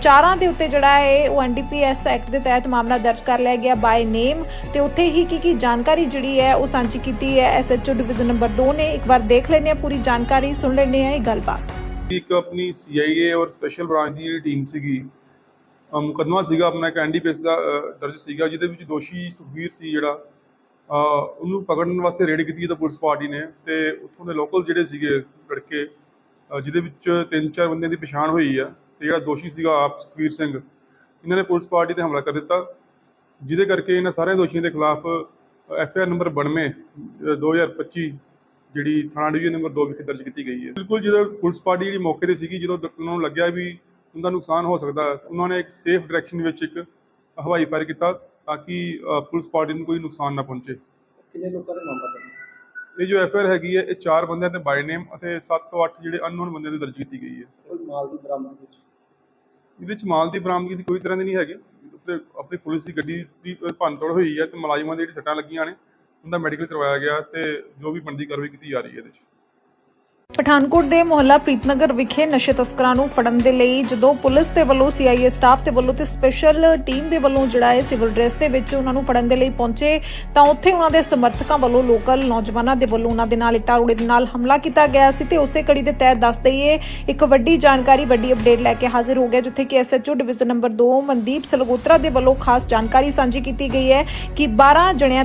[SPEAKER 1] ਚਾਰਾਂ ਦੇ ਉੱਤੇ ਜਿਹੜਾ ਹੈ ਉਹ ਐਨਡੀਪੀਐਸ ਐਕਟ ਦੇ ਤਹਿਤ ਮਾਮਲਾ ਦਰਜ ਕਰ ਲਿਆ ਗਿਆ ਬਾਈ ਨੇਮ ਤੇ ਉੱਥੇ ਹੀ ਕੀ ਕੀ ਜਾਣਕਾਰੀ ਜਿਹੜੀ ਹੈ ਉਹ ਸਾਂਝੀ ਕੀਤੀ ਹੈ। ਐਸਐਚਓ ਡਿਵੀਜ਼ਨ ਨੰਬਰ 2 ਨੇ। ਇੱਕ ਵਾਰ ਦੇਖ ਲੈਂਦੇ ਹਾਂ ਪੂਰੀ ਜਾਣਕਾਰੀ ਸੁਣ ਲੈਣੇ ਹਾਂ ਇਹ ਗੱਲਬਾਤ।
[SPEAKER 2] ਇੱਕ ਆਪਣੀ ਸੀਆਈਏ ਔਰ ਸਪੈਸ਼ਲ ਬ੍ਰਾਂਚ ਦੀ ਜਿਹੜੀ ਟੀਮ ਸੀਗੀ ਅ, ਸੀਗਾ ਆਪਣਾ ਇੱਕ ਐਨਡੀਪੀਐਸ ਦਾ ਅ, ਦਰਜ ਸੀਗਾ ਜਿਹਦੇ ਵਿੱਚ ਦੋਸ਼ੀ ਸੁਖਵੀਰ ਸੀ ਜਿਹੜਾ। ਉਹਨੂੰ ਪਕੜਨ ਵਾਸਤੇ ਰੇਡ ਕੀਤੀ ਤਾਂ ਪੁਲਿਸ ਪਾਰਟੀ ਨੇ ਤੇ ਉੱਥੋਂ ਦੇ ਲੋਕਲ ਜਿਹੜੇ ਸੀਗੇ ਲੜਕੇ ਜਿਹਦੇ ਵਿੱਚ ਤਿੰਨ ਚਾਰ ਬੰਦਿਆਂ ਦੀ ਪਛਾਣ ਹੋਈ ਆ ਤੇ ਜਿਹੜਾ ਦੋਸ਼ੀ ਸੀਗਾ ਆਪ ਸੁਖਵੀਰ ਸਿੰਘ ਇਹਨਾਂ ਨੇ ਪੁਲਿਸ ਪਾਰਟੀ ਤੇ ਹਮਲਾ ਕਰ ਦਿੱਤਾ ਜਿਹਦੇ ਕਰਕੇ ਇਹਨਾਂ ਸਾਰੇ ਦੋਸ਼ੀਆਂ ਦੇ ਖਿਲਾਫ ਐਫ ਆਈ ਆਰ ਨੰਬਰ 92 ਅ, 2025 ਜਿਹੜੀ ਥਾਣਾ ਡਿਵੀਜ਼ਨ ਨੰਬਰ 2 ਵਿਖੇ ਦਰਜ ਕੀਤੀ ਗਈ ਹੈ। ਬਿਲਕੁਲ ਜਦੋਂ ਪੁਲਿਸ ਪਾਰਟੀ ਜਿਹੜੀ ਮੌਕੇ ਤੇ ਸੀਗੀ ਜਦੋਂ ਉਹਨਾਂ ਨੂੰ ਲੱਗਿਆ ਵੀ ਉਹਨਾਂ ਦਾ ਨੁਕਸਾਨ ਹੋ ਸਕਦਾ ਉਹਨਾਂ ਨੇ ਇੱਕ ਸੇਫ ਡਾਇਰੈਕਸ਼ਨ ਵਿੱਚ ਇੱਕ ਹਵਾਈ ਫਾਇਰ ਕੀਤਾ। ਤਾਂ ਕਿ ਪੁਲਿਸ ਪਾਰਟੀ ਨੂੰ ਕੋਈ ਨੁਕਸਾਨ ਨਾ ਪਹੁੰਚੇ।
[SPEAKER 3] ਕਿੰਨੇ ਲੋਕਾਂ ਦੇ ਮਾਮਲਾ ਦਰਜ
[SPEAKER 2] ਇਹ ਜੋ ਐਫ ਆਰ ਹੈਗੀ ਹੈ ਇਹ ਚਾਰ ਬੰਦਿਆਂ ਤੇ ਬਾਈ ਨੇਮ ਅਤੇ 7 ਤੋਂ 8 ਜਿਹੜੇ ਅਨਨੋਨ ਬੰਦਿਆਂ ਤੇ ਦਰਜ ਕੀਤੀ ਗਈ ਹੈ।
[SPEAKER 3] ਕੋਈ ਮਾਲ ਦੀ ਬਰਾਮਦਗੀ ਵਿੱਚ?
[SPEAKER 2] ਇਹਦੇ ਚ ਮਾਲ ਦੀ ਬਰਾਮਦਗੀ ਦੀ ਕੋਈ ਤਰ੍ਹਾਂ ਦੀ ਨਹੀਂ ਹੈਗੀ। ਤੇ ਆਪਣੀ ਪੁਲਿਸ ਦੀ ਗੱਡੀ ਦੀ ਭੰਨਤੋੜ ਹੋਈ ਹੈ ਤੇ ਮੁਲਾਜ਼ਮਾਂ ਦੇ ਜਿਹੜੀ ਸੱਟਾਂ ਲੱਗੀਆਂ ਨੇ ਉਹਦਾ ਮੈਡੀਕਲ ਕਰਵਾਇਆ ਗਿਆ ਤੇ ਜੋ ਵੀ ਬਣਦੀ ਕਾਰਵਾਈ ਕੀਤੀ ਜਾ ਰਹੀ ਹੈ ਇਹਦੇ
[SPEAKER 1] ਪਠਾਨਕੋਟ ਦੇ ਮੁਹੱਲਾ ਪ੍ਰੀਤਨਗਰ ਵਿਖੇ ਨਸ਼ੇ ਤਸਕਰਾਂ ਨੂੰ ਫੜਨ ਦੇ ਲਈ ਜਦੋਂ ਪੁਲਿਸ ਦੇ ਵੱਲੋਂ ਸੀਆਈਏ ਸਟਾਫ ਦੇ ਵੱਲੋਂ ਤੇ ਸਪੈਸ਼ਲ ਟੀਮ ਦੇ ਵੱਲੋਂ ਜਿਹੜਾ ਹੈ ਸਿਵਲ ਡਰੈਸ ਦੇ ਵਿੱਚ ਉਹਨਾਂ ਨੂੰ ਫੜਨ ਦੇ ਲਈ ਪਹੁੰਚੇ, ਤਾਂ ਉੱਥੇ ਉਹਨਾਂ ਦੇ ਸਮਰਥਕਾਂ ਵੱਲੋਂ ਲੋਕਲ ਨੌਜਵਾਨਾਂ ਦੇ ਵੱਲੋਂ ਉਹਨਾਂ ਦੇ ਨਾਲ ਇੱਟਾਂ ਉੜੇ ਦੇ ਨਾਲ ਹਮਲਾ ਕੀਤਾ ਗਿਆ ਸੀ ਤੇ ਉਸੇ ਕੜੀ ਦੇ ਤਹਿਤ ਦੱਸ ਦਈਏ, ਇੱਕ ਵੱਡੀ ਜਾਣਕਾਰੀ, ਵੱਡੀ ਅਪਡੇਟ ਲੈ ਕੇ ਹਾਜ਼ਰ ਹੋ ਗਿਆ ਜਿੱਥੇ ਕਿ SHO division number 2 Mandeep Salgotra ਦੇ ਵੱਲੋਂ ਖਾਸ ਜਾਣਕਾਰੀ ਸਾਂਝੀ ਕੀਤੀ ਗਈ ਹੈ ਕਿ 12 ਜਣਿਆਂ